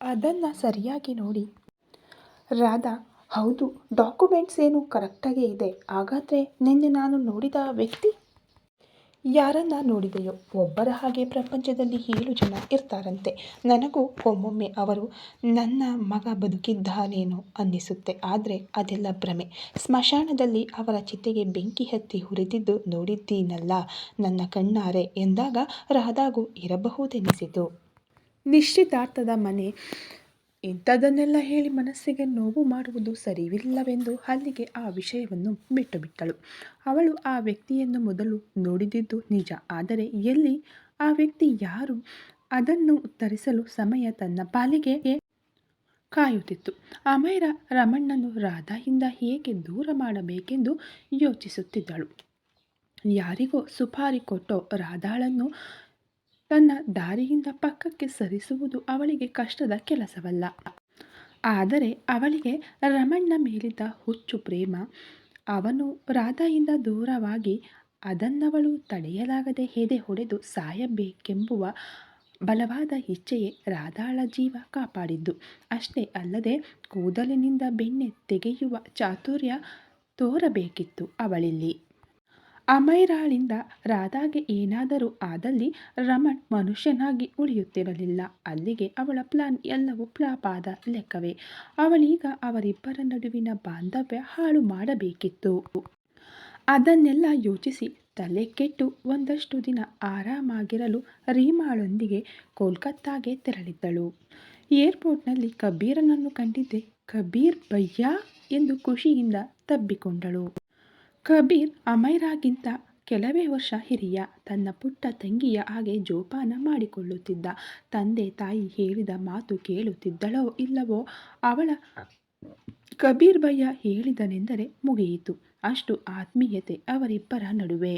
ಅದನ್ನು ಸರಿಯಾಗಿ ನೋಡಿ. ರಾಧಾ ಹೌದು ಡಾಕ್ಯುಮೆಂಟ್ಸ್ ಏನು ಕರೆಕ್ಟಾಗೇ ಇದೆ. ಹಾಗಾದರೆ ನಿನ್ನೆ ನಾನು ನೋಡಿದ ವ್ಯಕ್ತಿ? ಯಾರನ್ನ ನೋಡಿದೆಯೋ? ಒಬ್ಬರ ಹಾಗೆ ಪ್ರಪಂಚದಲ್ಲಿ ಏಳು ಜನ ಇರ್ತಾರಂತೆ. ನನಗೂ ಒಮ್ಮೊಮ್ಮೆ ಅವರು, ನನ್ನ ಮಗ ಬದುಕಿದ್ದಾನೇನೋ? ಅನ್ನಿಸುತ್ತೆ. ಆದರೆ ಅದೆಲ್ಲ ಭ್ರಮೆ. ಸ್ಮಶಾನದಲ್ಲಿ ಅವರ ಚಿತೆಗೆ ಬೆಂಕಿ ಹತ್ತಿ ಹುರಿದಿದ್ದು ನೋಡಿದ್ದೀನಲ್ಲ, ನನ್ನ ಕಣ್ಣಾರೆ ಎಂದಾಗ ರಾಧಾಗೂ ಇರಬಹುದೆನಿಸಿತು. ನಿಶ್ಚಿತಾರ್ಥದ ಮನೆ ಇಂಥದ್ದನ್ನೆಲ್ಲ ಹೇಳಿ ಮನಸ್ಸಿಗೆ ನೋವು ಮಾಡುವುದು ಸರಿಯಿಲ್ಲವೆಂದು ಅಲ್ಲಿಗೆ ಆ ವಿಷಯವನ್ನು ಬಿಟ್ಟು ಬಿಟ್ಟಳು ಅವಳು ಆ ವ್ಯಕ್ತಿಯನ್ನು ಮೊದಲು ನೋಡಿದಿದ್ದು ನಿಜ. ಆದರೆ ಎಲ್ಲಿ ಆ ವ್ಯಕ್ತಿ ಯಾರು ಅದನ್ನು ಉತ್ತರಿಸಲು ಸಮಯ ತನ್ನ ಪಾಲಿಗೆ ಕಾಯುತ್ತಿತ್ತು. ಅಮೈರ ರಮಣ್ಣನು ರಾಧಾಯಿಂದ ಹೇಗೆ ದೂರ ಮಾಡಬೇಕೆಂದು ಯೋಚಿಸುತ್ತಿದ್ದಳು. ಯಾರಿಗೋ ಸುಪಾರಿ ಕೊಟ್ಟೋ ರಾಧಾಳನ್ನು ತನ್ನ ದಾರಿಯಿಂದ ಪಕ್ಕಕ್ಕೆ ಸರಿಸುವುದು ಅವಳಿಗೆ ಕಷ್ಟದ ಕೆಲಸವಲ್ಲ. ಆದರೆ ಅವಳಿಗೆ ರಮಣ್ಣ ಮೇಲಿದ್ದ ಹುಚ್ಚು ಪ್ರೇಮ, ಅವನು ರಾಧಾಯಿಂದ ದೂರವಾಗಿ ಅದನ್ನವಳು ತಡೆಯಲಾಗದೆ ಹೆದೆ ಹೊಡೆದು ಸಾಯಬೇಕೆಂಬುವ ಬಲವಾದ ಇಚ್ಛೆಯೇ ರಾಧಾಳ ಜೀವ ಕಾಪಾಡಿದ್ದು. ಅಷ್ಟೇ ಅಲ್ಲದೆ ಕೂದಲಿನಿಂದ ಬೆಣ್ಣೆ ತೆಗೆಯುವ ಚಾತುರ್ಯ ತೋರಬೇಕಿತ್ತು ಅವಳಿಲ್ಲಿ. ಅಮೈರಾಳಿಂದ ರಾಧಾಗೆ ಏನಾದರೂ ಆದಲ್ಲಿ ರಮಣ್ ಮನುಷ್ಯನಾಗಿ ಉಳಿಯುತ್ತಿರಲಿಲ್ಲ. ಅಲ್ಲಿಗೆ ಅವಳ ಪ್ಲಾನ್ ಎಲ್ಲವೂ ಪ್ಲಾಪಾದ ಲೆಕ್ಕವೇ. ಅವಳೀಗ ಅವರಿಬ್ಬರ ನಡುವಿನ ಬಾಂಧವ್ಯ ಹಾಳು ಮಾಡಬೇಕಿತ್ತು. ಅದನ್ನೆಲ್ಲ ಯೋಚಿಸಿ ತಲೆ ಕೆಟ್ಟು ಒಂದಷ್ಟು ದಿನ ಆರಾಮಾಗಿರಲು ರೀಮಾಳೊಂದಿಗೆ ಕೋಲ್ಕತ್ತಾಗೆ ತೆರಳಿದ್ದಳು. ಏರ್ಪೋರ್ಟ್ನಲ್ಲಿ ಕಬೀರನನ್ನು ಕಂಡಿದ್ದೆ. ಕಬೀರ್ ಭಯ್ಯ! ಎಂದು ಖುಷಿಯಿಂದ ತಬ್ಬಿಕೊಂಡಳು. ಕಬೀರ್ ಅಮೈರಾಗಿಂತ ಕೆಲವೇ ವರ್ಷ ಹಿರಿಯ. ತನ್ನ ಪುಟ್ಟ ತಂಗಿಯ ಹಾಗೆ ಜೋಪಾನ ಮಾಡಿಕೊಳ್ಳುತ್ತಿದ್ದ. ತಂದೆ ತಾಯಿ ಹೇಳಿದ ಮಾತು ಕೇಳುತ್ತಿದ್ದಳೋ ಇಲ್ಲವೋ ಅವಳ ಕಬೀರ್ ಭಯ್ಯ ಹೇಳಿದನೆಂದರೆ ಮುಗಿಯಿತು. ಅಷ್ಟು ಆತ್ಮೀಯತೆ ಅವರಿಬ್ಬರ ನಡುವೆ.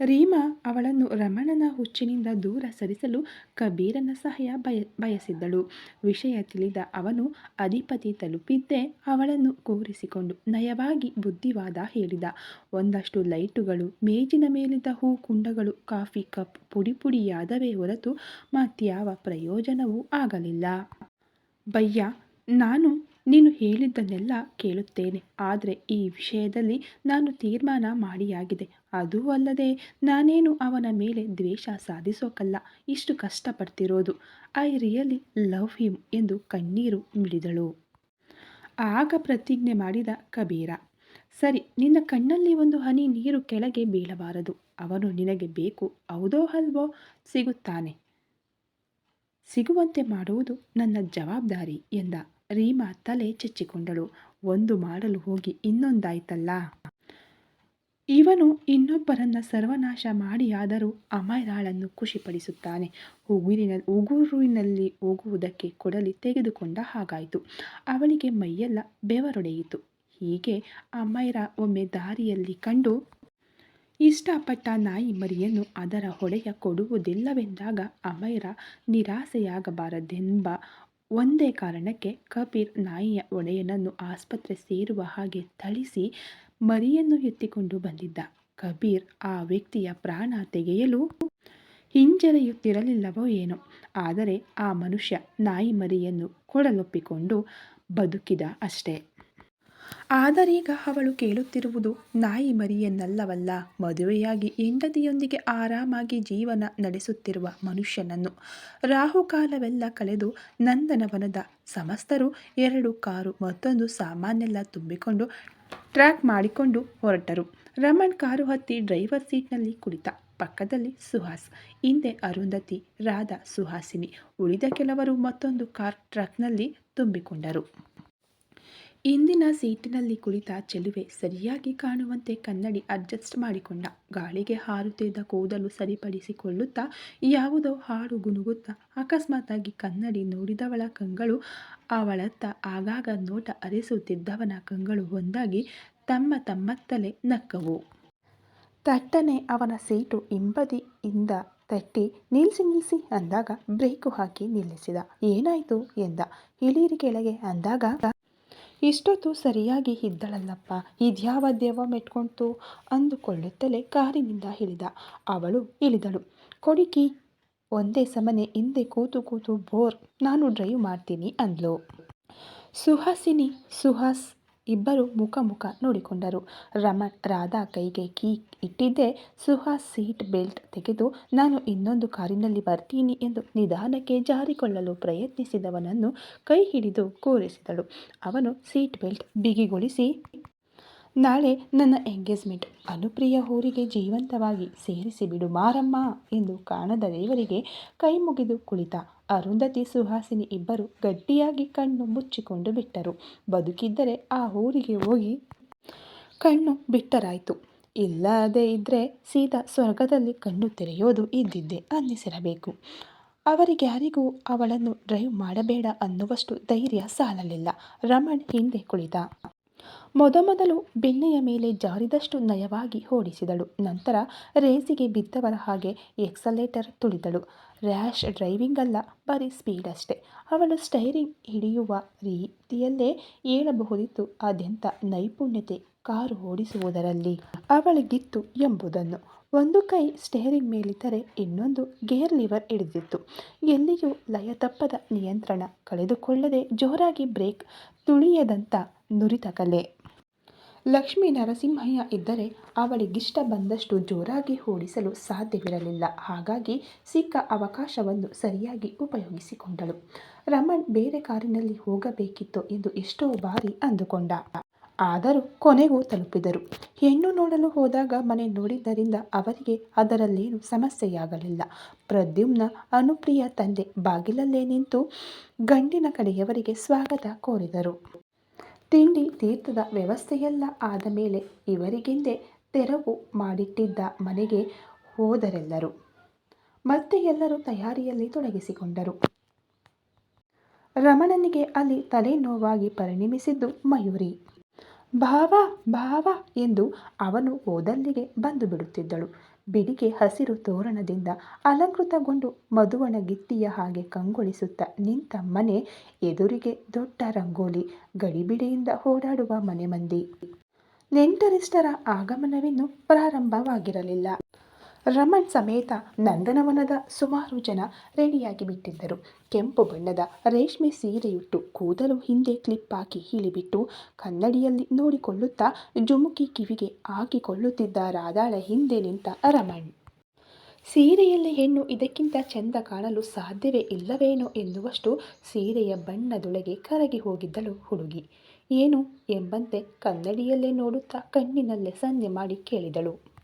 ರೀಮಾ ಅವಳನ್ನು ರಮಣನ ಹುಚ್ಚಿನಿಂದ ದೂರ ಸರಿಸಲು ಕಬೀರನ ಸಹಾಯ ಬಯ, ಬಯಸಿದ್ದಳು. ವಿಷಯ ತಿಳಿದ ಅವನು ಅಧಿಪತಿ ತಲುಪಿದ್ದೇ ಅವಳನ್ನು ಕೂರಿಸಿಕೊಂಡು ನಯವಾಗಿ ಬುದ್ಧಿವಾದ ಹೇಳಿದ. ಒಂದಷ್ಟು ಲೈಟುಗಳು, ಮೇಜಿನ ಮೇಲಿದ್ದ ಹೂ ಕುಂಡಗಳು, ಕಾಫಿ ಕಪ್, ಪುಡಿ ಪುಡಿಯಾದವೇ ಹೊರತು ಮತ್ಯಾವ ಪ್ರಯೋಜನವೂ ಆಗಲಿಲ್ಲ. ಬಯ್ಯ, ನಾನು ನೀನು ಹೇಳಿದ್ದನ್ನೆಲ್ಲ ಕೇಳುತ್ತೇನೆ. ಆದರೆ ಈ ವಿಷಯದಲ್ಲಿ ನಾನು ತೀರ್ಮಾನ ಮಾಡಿಯಾಗಿದೆ. ಅದೂ ಅಲ್ಲದೆ ನಾನೇನು ಅವನ ಮೇಲೆ ದ್ವೇಷ ಸಾಧಿಸೋಕಲ್ಲ, ಇಷ್ಟು ಕಷ್ಟಪಡ್ತಿರೋದು. ಐ ರಿಯಲಿ ಲವ್ ಹಿಮ್ ಎಂದು ಕಣ್ಣೀರು ಮಿಡಿದಳು. ಆಗ ಪ್ರತಿಜ್ಞೆ ಮಾಡಿದ ಕಬೀರ, ಸರಿ, ನಿನ್ನ ಕಣ್ಣಲ್ಲಿ ಒಂದು ಹನಿ ನೀರು ಕೆಳಗೆ ಬೀಳಬಾರದು. ಅವನು ನಿನಗೆ ಬೇಕು, ಹೌದೋ ಅಲ್ವೋ? ಸಿಗುತ್ತಾನೆ. ಸಿಗುವಂತೆ ಮಾಡುವುದು ನನ್ನ ಜವಾಬ್ದಾರಿ ಎಂದ. ರೀಮಾ ತಲೆ ಚಚ್ಚಿಕೊಂಡಳು. ಒಂದು ಮಾಡಲು ಹೋಗಿ, ಇನ್ನೊಂದಾಯ್ತಲ್ಲ? ಇವನು ಇನ್ನೊಬ್ಬರನ್ನ ಸರ್ವನಾಶ ಮಾಡಿಯಾದರೂ ಅಮೈರಾಳನ್ನು ಖುಷಿಪಡಿಸುತ್ತಾನೆ. ಉಗುರಿನ ಉಗುರುವಿನಲ್ಲಿ ಹೋಗುವುದಕ್ಕೆ ಕೊಡಲಿ ತೆಗೆದುಕೊಂಡ ಹಾಗಾಯಿತು. ಅವಳಿಗೆ ಮೈಯೆಲ್ಲ ಬೆವರೊಡೆಯಿತು. ಹೀಗೆ ಅಮೈರಾ ಒಮ್ಮೆ ದಾರಿಯಲ್ಲಿ ಕಂಡು ಇಷ್ಟಪಟ್ಟ ನಾಯಿ ಮರಿಯನ್ನು ಅದರ ಹೊಡೆಯ ಕೊಡುವುದಿಲ್ಲವೆಂದಾಗ ಅಮೈರ ನಿರಾಸೆಯಾಗಬಾರದೆಂಬ ಒಂದೇ ಕಾರಣಕ್ಕೆ ಕಬೀರ್ ನಾಯಿಯ ಒಡೆಯನನ್ನು ಆಸ್ಪತ್ರೆ ಸೇರುವ ಹಾಗೆ ಥಳಿಸಿ ಮರಿಯನ್ನು ಎತ್ತಿಕೊಂಡು ಬಂದಿದ್ದ. ಕಬೀರ್ ಆ ವ್ಯಕ್ತಿಯ ಪ್ರಾಣ ತೆಗೆಯಲು ಹಿಂಜರಿಯುತ್ತಿರಲಿಲ್ಲವೋ ಏನೋ. ಆದರೆ ಆ ಮನುಷ್ಯ ನಾಯಿ ಮರಿಯನ್ನು ಕೊಡಲೊಪ್ಪಿಕೊಂಡು ಬದುಕಿದ ಅಷ್ಟೇ. ಆದರೀಗ ಅವಳು ಕೇಳುತ್ತಿರುವುದು ನಾಯಿ ಮರಿಯನ್ನಲ್ಲವಲ್ಲ, ಮದುವೆಯಾಗಿ ಹೆಂಡತಿಯೊಂದಿಗೆ ಆರಾಮಾಗಿ ಜೀವನ ನಡೆಸುತ್ತಿರುವ ಮನುಷ್ಯನನ್ನು. ರಾಹುಕಾಲವೆಲ್ಲ ಕಳೆದು ನಂದನವನದ ಸಮಸ್ತರು ಎರಡು ಕಾರು ಮತ್ತೊಂದು ಸಾಮಾನೆಲ್ಲ ತುಂಬಿಕೊಂಡು ಟ್ರ್ಯಾಕ್ ಮಾಡಿಕೊಂಡು ಹೊರಟರು. ರಮಣ್ ಕಾರು ಹತ್ತಿ ಡ್ರೈವರ್ ಸೀಟ್ನಲ್ಲಿ ಕುಳಿತ. ಪಕ್ಕದಲ್ಲಿ ಸುಹಾಸ್, ಹಿಂದೆ ಅರುಂಧತಿ, ರಾಧಾ, ಸುಹಾಸಿನಿ ಉಳಿದ ಕೆಲವರು ಮತ್ತೊಂದು ಕಾರ್ ಟ್ರಕ್ನಲ್ಲಿ ತುಂಬಿಕೊಂಡರು. ಹಿಂದಿನ ಸೀಟಿನಲ್ಲಿ ಕುಳಿತ ಚೆಲುವೆ ಸರಿಯಾಗಿ ಕಾಣುವಂತೆ ಕನ್ನಡಿ ಅಡ್ಜಸ್ಟ್ ಮಾಡಿಕೊಂಡ. ಗಾಳಿಗೆ ಹಾರುತ್ತಿದ್ದ ಕೂದಲು ಸರಿಪಡಿಸಿಕೊಳ್ಳುತ್ತಾ ಯಾವುದೋ ಹಾಡು ಗುನುಗುತ್ತಾ ಅಕಸ್ಮಾತ್ತಾಗಿ ಕನ್ನಡಿ ನೋಡಿದವಳ ಕಂಗಳು ಅವಳತ್ತ ಆಗಾಗ ನೋಟ ಅರಿಸುತ್ತಿದ್ದವನ ಕಂಗಳು ಒಂದಾಗಿ ತಮ್ಮ ತಮ್ಮತ್ತಲೇ ನಕ್ಕವು. ತಟ್ಟನೆ ಅವನ ಸೀಟು ಹಿಂಬದಿಯಿಂದ ತಟ್ಟಿ ನಿಲ್ಲಿಸಿ ನಿಲ್ಲಿಸಿ ಅಂದಾಗ ಬ್ರೇಕು ಹಾಕಿ ನಿಲ್ಲಿಸಿದ. ಏನಾಯ್ತು ಎಂದ. ಇಳಿರಿ ಕೆಳಗೆ ಅಂದಾಗ ಇಷ್ಟೊತ್ತು ಸರಿಯಾಗಿ ಇದ್ದಳಲ್ಲಪ್ಪ ಇದ್ಯಾವ ದೇವ ಮೆಟ್ಕೊಂತು ಅಂದುಕೊಳ್ಳುತ್ತಲೇ ಕಾರಿನಿಂದ ಇಳಿದ. ಅವಳು ಇಳಿದಳು. ಕೊಡಿಕಿ ಒಂದೇ ಸಮನೆ ಹಿಂದೆ ಕೂತು ಕೂತು ಬೋರ್ ನಾನು ಡ್ರೈವ್ ಮಾಡ್ತೀನಿ, ಅಂದ್ಲು. ಸುಹಾಸಿನಿ, ಸುಹಾಸ್ ಇಬ್ಬರೂ ಮುಖ ಮುಖ ನೋಡಿಕೊಂಡರು. ರಮಣ್ ರಾಧಾ ಕೈಗೆ ಕೀ ಇಟ್ಟಿದ್ದೆ ಸುಹಾಸ್ ಸೀಟ್ ಬೆಲ್ಟ್ ತೆಗೆದು, ನಾನು ಇನ್ನೊಂದು ಕಾರಿನಲ್ಲಿ ಬರ್ತೀನಿ ಎಂದು ನಿಧಾನಕ್ಕೆ ಜಾರಿಕೊಳ್ಳಲು ಪ್ರಯತ್ನಿಸಿದವನನ್ನು ಕೈ ಹಿಡಿದು ಕೂರಿಸಿದಳು. ಅವನು ಸೀಟ್ ಬೆಲ್ಟ್ ಬಿಗಿಗೊಳಿಸಿ, ನಾಳೆ ನನ್ನ ಎಂಗೇಜ್ಮೆಂಟ್ ಅನುಪ್ರಿಯ ಊರಿಗೆ ಜೀವಂತವಾಗಿ ಸೇರಿಸಿಬಿಡು ಮಾರಮ್ಮ ಎಂದು ಕಾಣದ ದೇವರಿಗೆ ಕೈಮುಗಿದು ಕುಳಿತ. ಅರುಂಧತಿ ಸುಹಾಸಿನಿ ಇಬ್ಬರು ಗಟ್ಟಿಯಾಗಿ ಕಣ್ಣು ಮುಚ್ಚಿಕೊಂಡು ಬಿಟ್ಟರು. ಬದುಕಿದ್ದರೆ ಆ ಊರಿಗೆ ಹೋಗಿ ಕಣ್ಣು ಬಿಟ್ಟರಾಯಿತು ಇಲ್ಲದೇ ಇದ್ದರೆ ಸೀತಾ ಸ್ವರ್ಗದಲ್ಲಿ ಕಣ್ಣು ತೆರೆಯೋದು ಇದ್ದಿದ್ದೆ ಅನ್ನಿಸಿರಬೇಕು. ಅವರಿಗ್ಯಾರಿಗೂ ಅವಳನ್ನು ಡ್ರೈವ್ ಮಾಡಬೇಡ ಅನ್ನುವಷ್ಟು ಧೈರ್ಯ ಸಾಲಲಿಲ್ಲ. ರಮಣ್ ಹಿಂದೆ ಕುಳಿತ. ಮೊದಮೊದಲು ಬೆಣ್ಣೆಯ ಮೇಲೆ ಜಾರಿದಷ್ಟು ನಯವಾಗಿ ಓಡಿಸಿದಳು. ನಂತರ ರೇಸಿಗೆ ಬಿದ್ದವರ ಹಾಗೆ ಎಕ್ಸಲೇಟರ್ ತುಳಿದಳು. ರ್ಯಾಷ್ ಅಲ್ಲ, ಬರೀ ಸ್ಪೀಡಷ್ಟೇ. ಅವಳು ಸ್ಟೈರಿಂಗ್ ಹಿಡಿಯುವ ರೀತಿಯಲ್ಲೇ ಹೇಳಬಹುದಿತ್ತು ಆದ್ಯಂತ ನೈಪುಣ್ಯತೆ ಕಾರು ಓಡಿಸುವುದರಲ್ಲಿ ಅವಳಿಗಿತ್ತು ಎಂಬುದನ್ನು. ಒಂದು ಕೈ ಸ್ಟೇರಿಂಗ್ ಮೇಲಿದ್ದರೆ ಇನ್ನೊಂದು ಗೇರ್ ಲಿವರ್ ಹಿಡಿದಿತ್ತು. ಎಲ್ಲಿಯೂ ಲಯ ತಪ್ಪದ ನಿಯಂತ್ರಣ ಕಳೆದುಕೊಳ್ಳದೆ ಜೋರಾಗಿ ಬ್ರೇಕ್ ತುಳಿಯದಂಥ ನುರಿತ ಕಲೆ. ಲಕ್ಷ್ಮೀನರಸಿಂಹಯ್ಯ ಇದ್ದರೆ ಅವಳಿಗಿಷ್ಟ ಬಂದಷ್ಟು ಜೋರಾಗಿ ಓಡಿಸಲು ಸಾಧ್ಯವಿರಲಿಲ್ಲ. ಹಾಗಾಗಿ ಸಿಕ್ಕ ಅವಕಾಶವನ್ನು ಸರಿಯಾಗಿ ಉಪಯೋಗಿಸಿಕೊಂಡಳು. ರಮಣ್ ಬೇರೆ ಕಾರಿನಲ್ಲಿ ಹೋಗಬೇಕಿತ್ತು ಎಂದು ಎಷ್ಟೋ ಬಾರಿ ಅಂದುಕೊಂಡ. ಆದರೂ ಕೊನೆಗೂ ತಲುಪಿದರು. ಹೆಣ್ಣು ನೋಡಲು ಹೋದಾಗ ಮನೆ ನೋಡಿದ್ದರಿಂದ ಅವರಿಗೆ ಅದರಲ್ಲೇನೂ ಸಮಸ್ಯೆಯಾಗಲಿಲ್ಲ. ಪ್ರದ್ಯುಮ್ನ ಅನುಪ್ರಿಯ ತಂದೆ ಬಾಗಿಲಲ್ಲೇ ನಿಂತು ಗಂಡಿನ ಕಡೆಯವರಿಗೆ ಸ್ವಾಗತ ಕೋರಿದರು. ತಿಂಡಿ ತೀರ್ಥದ ವ್ಯವಸ್ಥೆಯೆಲ್ಲ ಆದ ಮೇಲೆ ಇವರಿಗೆಂದೇ ತೆರವು ಮಾಡಿಟ್ಟಿದ್ದ ಮನೆಗೆ ಹೋದರೆಲ್ಲರೂ. ಮತ್ತೆ ಎಲ್ಲರೂ ತಯಾರಿಯಲ್ಲಿ ತೊಡಗಿಸಿಕೊಂಡರು. ರಮಣನಿಗೆ ಅಲ್ಲಿ ತಲೆನೋವಾಗಿ ಪರಿಣಮಿಸಿದ್ದು ಮಯೂರಿ. ಭಾವ ಭಾವ ಎಂದು ಅವನು ಓದಲ್ಲಿಗೆ ಬಂದು ಬಂದುಬಿಡುತ್ತಿದ್ದಳು. ಬಿಡಿಗೆ ಹಸಿರು ತೋರಣದಿಂದ ಅಲಂಕೃತಗೊಂಡು ಮಧುವಣಗಿತ್ತಿಯ ಹಾಗೆ ಕಂಗೊಳಿಸುತ್ತ ನಿಂತ ಮನೆ ಎದುರಿಗೆ ದೊಡ್ಡ ರಂಗೋಲಿ. ಗಡಿಬಿಡಿಯಿಂದ ಓಡಾಡುವ ಮನೆ ಮಂದಿ ನೆಂಟರಿಷ್ಟರ ಆಗಮನವಿನ್ನೂ ಪ್ರಾರಂಭವಾಗಿರಲಿಲ್ಲ. ರಮಣ್ ಸಮೇತ ನಂದನವನದ ಸುಮಾರು ಜನ ರೆಡಿಯಾಗಿ ಬಿಟ್ಟಿದ್ದರು ಕೆಂಪು ಬಣ್ಣದ ರೇಷ್ಮೆ ಸೀರೆಯುಟ್ಟು ಕೂದಲು ಹಿಂದೆ ಕ್ಲಿಪ್ ಹಾಕಿ ಇಳಿಬಿಟ್ಟು ಕನ್ನಡಿಯಲ್ಲಿ ನೋಡಿಕೊಳ್ಳುತ್ತಾ ಜುಮುಕಿ ಕಿವಿಗೆ ಹಾಕಿಕೊಳ್ಳುತ್ತಿದ್ದ ರಾಧಾಳ ಹಿಂದೆ ನಿಂತ ರಮಣ್. ಸೀರೆಯಲ್ಲಿ ಹೆಣ್ಣು ಇದಕ್ಕಿಂತ ಚೆಂದ ಕಾಣಲು ಸಾಧ್ಯವೇ ಇಲ್ಲವೇನೋ ಎನ್ನುವಷ್ಟು ಸೀರೆಯ ಬಣ್ಣದೊಳಗೆ ಕರಗಿ ಹೋಗಿದ್ದಳು ಹುಡುಗಿ. ಏನು ಎಂಬಂತೆ ಕನ್ನಡಿಯಲ್ಲೇ ನೋಡುತ್ತಾ ಕಣ್ಣಿನಲ್ಲೇ ಸನ್ನೆ ಮಾಡಿ ಕೇಳಿದಳು.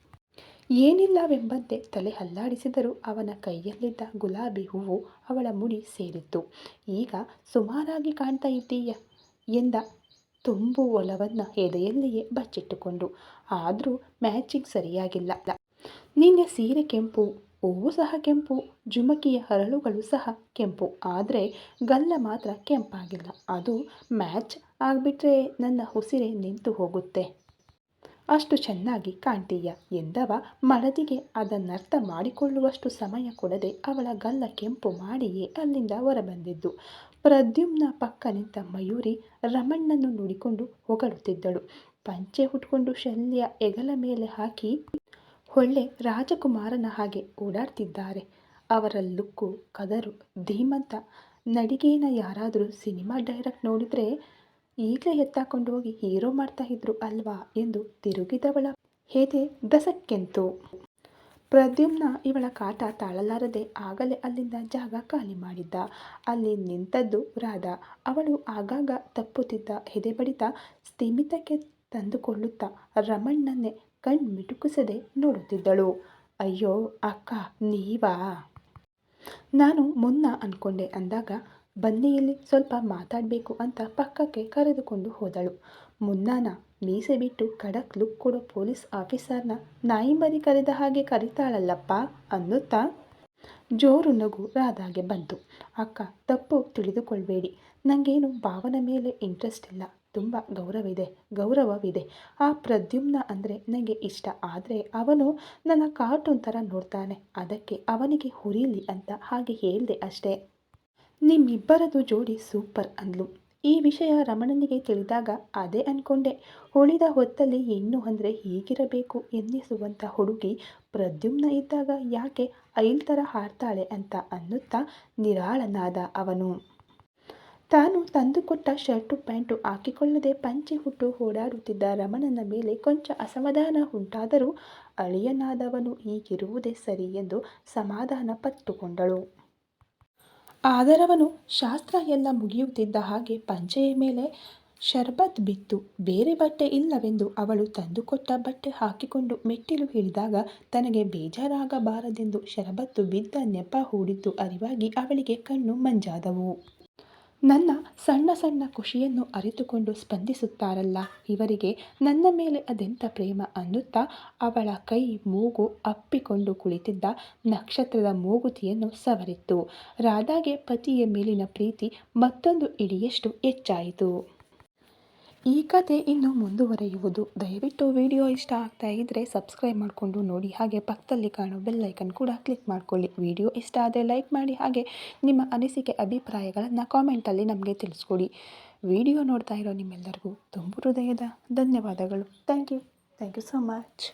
ಏನಿಲ್ಲವೆಂಬಂತೆ ತಲೆ ಅಲ್ಲಾಡಿಸಿದರೂ ಅವನ ಕೈಯಲ್ಲಿದ್ದ ಗುಲಾಬಿ ಹೂವು ಅವಳ ಮುಡಿ ಸೇರಿತ್ತು. ಈಗ ಸುಮಾರಾಗಿ ಕಾಣ್ತಾ ಇದ್ದೀಯ ಎಂದ ತುಂಬು ಒಲವನ್ನು ಎದೆಯಲ್ಲಿಯೇ ಬಚ್ಚಿಟ್ಟುಕೊಂಡು. ಆದರೂ ಮ್ಯಾಚಿಂಗ್ ಸರಿಯಾಗಿಲ್ಲ. ನಿನ್ನೆ ಸೀರೆ ಕೆಂಪು, ಹೂವು ಸಹ ಕೆಂಪು, ಜುಮಕಿಯ ಹರಳುಗಳು ಸಹ ಕೆಂಪು ಆದರೆ ಗಲ್ಲ ಮಾತ್ರ ಕೆಂಪಾಗಿಲ್ಲ. ಅದು ಮ್ಯಾಚ್ ಆಗಿಬಿಟ್ರೆ ನನ್ನ ಉಸಿರೇ ನಿಂತು ಹೋಗುತ್ತೆ. ಅಷ್ಟು ಚೆನ್ನಾಗಿ ಕಾಣ್ತೀಯ ಎಂದವ ಮಡದಿಗೆ ಅದನ್ನರ್ಥ ಮಾಡಿಕೊಳ್ಳುವಷ್ಟು ಸಮಯ ಕೊಡದೆ ಅವಳ ಗಲ್ಲ ಕೆಂಪು ಮಾಡಿಯೇ ಅಲ್ಲಿಂದ ಹೊರಬಂದಿದ್ದು. ಪ್ರದ್ಯುಮ್ನ ಪಕ್ಕ ನಿಂತ ಮಯೂರಿ ರಮಣ್ಣನ್ನು ನೋಡಿಕೊಂಡು ಹೊಗಳುತ್ತಿದ್ದಳು. ಪಂಚೆ ಉಟ್ಕೊಂಡು ಶಲ್ಯ ಎಗಲ ಮೇಲೆ ಹಾಕಿ ಒಳ್ಳೆ ರಾಜಕುಮಾರನ ಹಾಗೆ ಓಡಾಡ್ತಿದ್ದಾರೆ. ಅವರ ಲುಕ್ಕು, ಕದರು, ಧೀಮಂತ ನಡಿಗೆನ ಯಾರಾದರೂ ಸಿನಿಮಾ ಡೈರೆಕ್ಟ್ ನೋಡಿದ್ರೆ ಈಗ್ಲೇ ಎತ್ತಾಕೊಂಡೋಗಿ ಹೀರೋ ಮಾಡ್ತಾ ಇದ್ರು ಅಲ್ವಾ ಎಂದು ತಿರುಗಿದವಳ ಹೆದೆ ದಸಕ್ಕೆಂತು ಪ್ರದ್ಯುಮ್ನ ಇವಳ ಕಾಟ ತಾಳಲಾರದೆ ಆಗಲೇ ಅಲ್ಲಿಂದ ಜಾಗ ಖಾಲಿ ಮಾಡಿದ್ದ. ಅಲ್ಲಿ ನಿಂತದ್ದು ರಾಧ ಅವಳು ಆಗಾಗ ತಪ್ಪುತ್ತಿದ್ದ ಹೆದೆ ಬಡಿತ ಸ್ಥಿಮಿತಕ್ಕೆ ತಂದುಕೊಳ್ಳುತ್ತಾ ರಮಣ್ಣನ್ನೇ ಕಣ್ಮಿಟುಕಿಸದೆ ನೋಡುತ್ತಿದ್ದಳು. ಅಯ್ಯೋ, ಅಕ್ಕ, ನೀವಾ? ನಾನು ಮುನ್ನ ಅನ್ಕೊಂಡೆ ಅಂದಾಗ ಬನ್ನಿ ಇಲ್ಲಿ ಸ್ವಲ್ಪ ಮಾತಾಡಬೇಕು ಅಂತ ಪಕ್ಕಕ್ಕೆ ಕರೆದುಕೊಂಡು ಹೋದಳು. ಮುನ್ನಾನ ಮೀಸೆ ಬಿಟ್ಟು ಖಡಕ್ ಲುಕ್ ಕೊಡೋ ಪೊಲೀಸ್ ಆಫೀಸರ್ನ ನಾಯಿ ಕರೆದ ಹಾಗೆ ಕರಿತಾಳಲ್ಲಪ್ಪ ಅನ್ನುತ್ತಾ? ಜೋರು ನಗು ರಾಧಾಗೆ ಬಂತು. ಅಕ್ಕ, ತಪ್ಪು ತಿಳಿದುಕೊಳ್ಬೇಡಿ. ನನಗೇನು ಭಾವನ ಮೇಲೆ ಇಂಟ್ರೆಸ್ಟ್ ಇಲ್ಲ. ತುಂಬ ಗೌರವಿದೆ ಗೌರವವಿದೆ. ಆ ಪ್ರದ್ಯುಮ್ನ ಅಂದರೆ ನನಗೆ ಇಷ್ಟ. ಆದರೆ ಅವನು ನನ್ನ ಕಾರ್ಟೂನ್ ಥರ ನೋಡ್ತಾನೆ. ಅದಕ್ಕೆ ಅವನಿಗೆ ಹುರಿಲಿ ಅಂತ ಹಾಗೆ ಹೇಳಿದೆ ಅಷ್ಟೇ. ನಿಮ್ಮಿಬ್ಬರದು ಜೋಡಿ ಸೂಪರ್ ಅಂದ್ಲು. ಈ ವಿಷಯ ರಮಣನಿಗೆ ತಿಳಿದಾಗ ಅದೇ ಅನ್ಕೊಂಡೆ. ಉಳಿದ ಹೊತ್ತಲ್ಲಿ ಹೆಣ್ಣು ಅಂದರೆ ಹೀಗಿರಬೇಕು ಎನ್ನಿಸುವಂಥ ಹುಡುಗಿ ಪ್ರದ್ಯುಮ್ನ ಇದ್ದಾಗ ಯಾಕೆ ಐಲ್ ಥರ ಹಾಡ್ತಾಳೆ ಅಂತ ಅನ್ನುತ್ತಾ ನಿರಾಳನಾದ ಅವನು. ತಾನು ತಂದುಕೊಟ್ಟ ಶರ್ಟು ಪ್ಯಾಂಟು ಹಾಕಿಕೊಳ್ಳದೆ ಪಂಚೆ ಹುಟ್ಟು ಓಡಾಡುತ್ತಿದ್ದ ರಮಣನ ಮೇಲೆ ಕೊಂಚ ಅಸಮಾಧಾನ ಉಂಟಾದರೂ ಅಳಿಯನಾದವನು ಹೀಗಿರುವುದೇ ಸರಿ ಎಂದು ಸಮಾಧಾನ ಪಟ್ಟುಕೊಂಡಳು ಆದರವನು ಶಾಸ್ತ್ರ ಎಲ್ಲ ಮುಗಿಯುತ್ತಿದ್ದ ಹಾಗೆ ಪಂಚೆಯ ಮೇಲೆ ಶರ್ಬತ್ ಬಿತ್ತು. ಬೇರೆ ಬಟ್ಟೆ ಇಲ್ಲವೆಂದು ಅವಳು ತಂದುಕೊಟ್ಟ ಬಟ್ಟೆ ಹಾಕಿಕೊಂಡು ಮೆಟ್ಟಿಲು ಹಿಡಿದಾಗ ತನಗೆ ಬೇಜಾರಾಗಬಾರದೆಂದು ಶರಬತ್ತು ಬಿದ್ದ ನೆಪ ಹೂಡಿದ್ದು ಅರಿವಾಗಿ ಅವಳಿಗೆ ಕಣ್ಣು ಮಂಜಾದವು. ನನ್ನ ಸಣ್ಣ ಸಣ್ಣ ಖುಷಿಯನ್ನು ಅರಿತುಕೊಂಡು ಸ್ಪಂದಿಸುತ್ತಾರಲ್ಲ ಇವರಿಗೆ ನನ್ನ ಮೇಲೆ ಅದೆಂಥ ಪ್ರೇಮ ಅನ್ನುತ್ತಾ ಅವಳ ಕೈ ಮೂಗು ಅಪ್ಪಿಕೊಂಡು ಕುಳಿತಿದ್ದ ನಕ್ಷತ್ರದ ಮೂಗುತಿಯನ್ನು ಸವರಿತ್ತು. ರಾಧಾಗೆ ಪತಿಯ ಮೇಲಿನ ಪ್ರೀತಿ ಮತ್ತೊಂದು ಇಡಿಯಷ್ಟು ಹೆಚ್ಚಾಯಿತು. ಈ ಕತೆ ಇನ್ನು ಮುಂದುವರೆಯುವುದು. ದಯವಿಟ್ಟು ವಿಡಿಯೋ ಇಷ್ಟ ಆಗ್ತಾ ಇದ್ದರೆ ಸಬ್ಸ್ಕ್ರೈಬ್ ಮಾಡಿಕೊಂಡು ನೋಡಿ. ಹಾಗೆ ಪಕ್ಕದಲ್ಲಿ ಕಾಣೋ ಬೆಲ್ಲೈಕನ್ ಕೂಡ ಕ್ಲಿಕ್ ಮಾಡಿಕೊಳ್ಳಿ. ವಿಡಿಯೋ ಇಷ್ಟ ಆದರೆ ಲೈಕ್ ಮಾಡಿ. ಹಾಗೆ ನಿಮ್ಮ ಅನಿಸಿಕೆ, ಅಭಿಪ್ರಾಯಗಳನ್ನು ಕಾಮೆಂಟಲ್ಲಿ ನಮಗೆ ತಿಳಿಸ್ಕೊಡಿ. ವಿಡಿಯೋ ನೋಡ್ತಾ ಇರೋ ನಿಮ್ಮೆಲ್ಲರಿಗೂ ತುಂಬ ಹೃದಯದ ಧನ್ಯವಾದಗಳು. Thank you thank you so much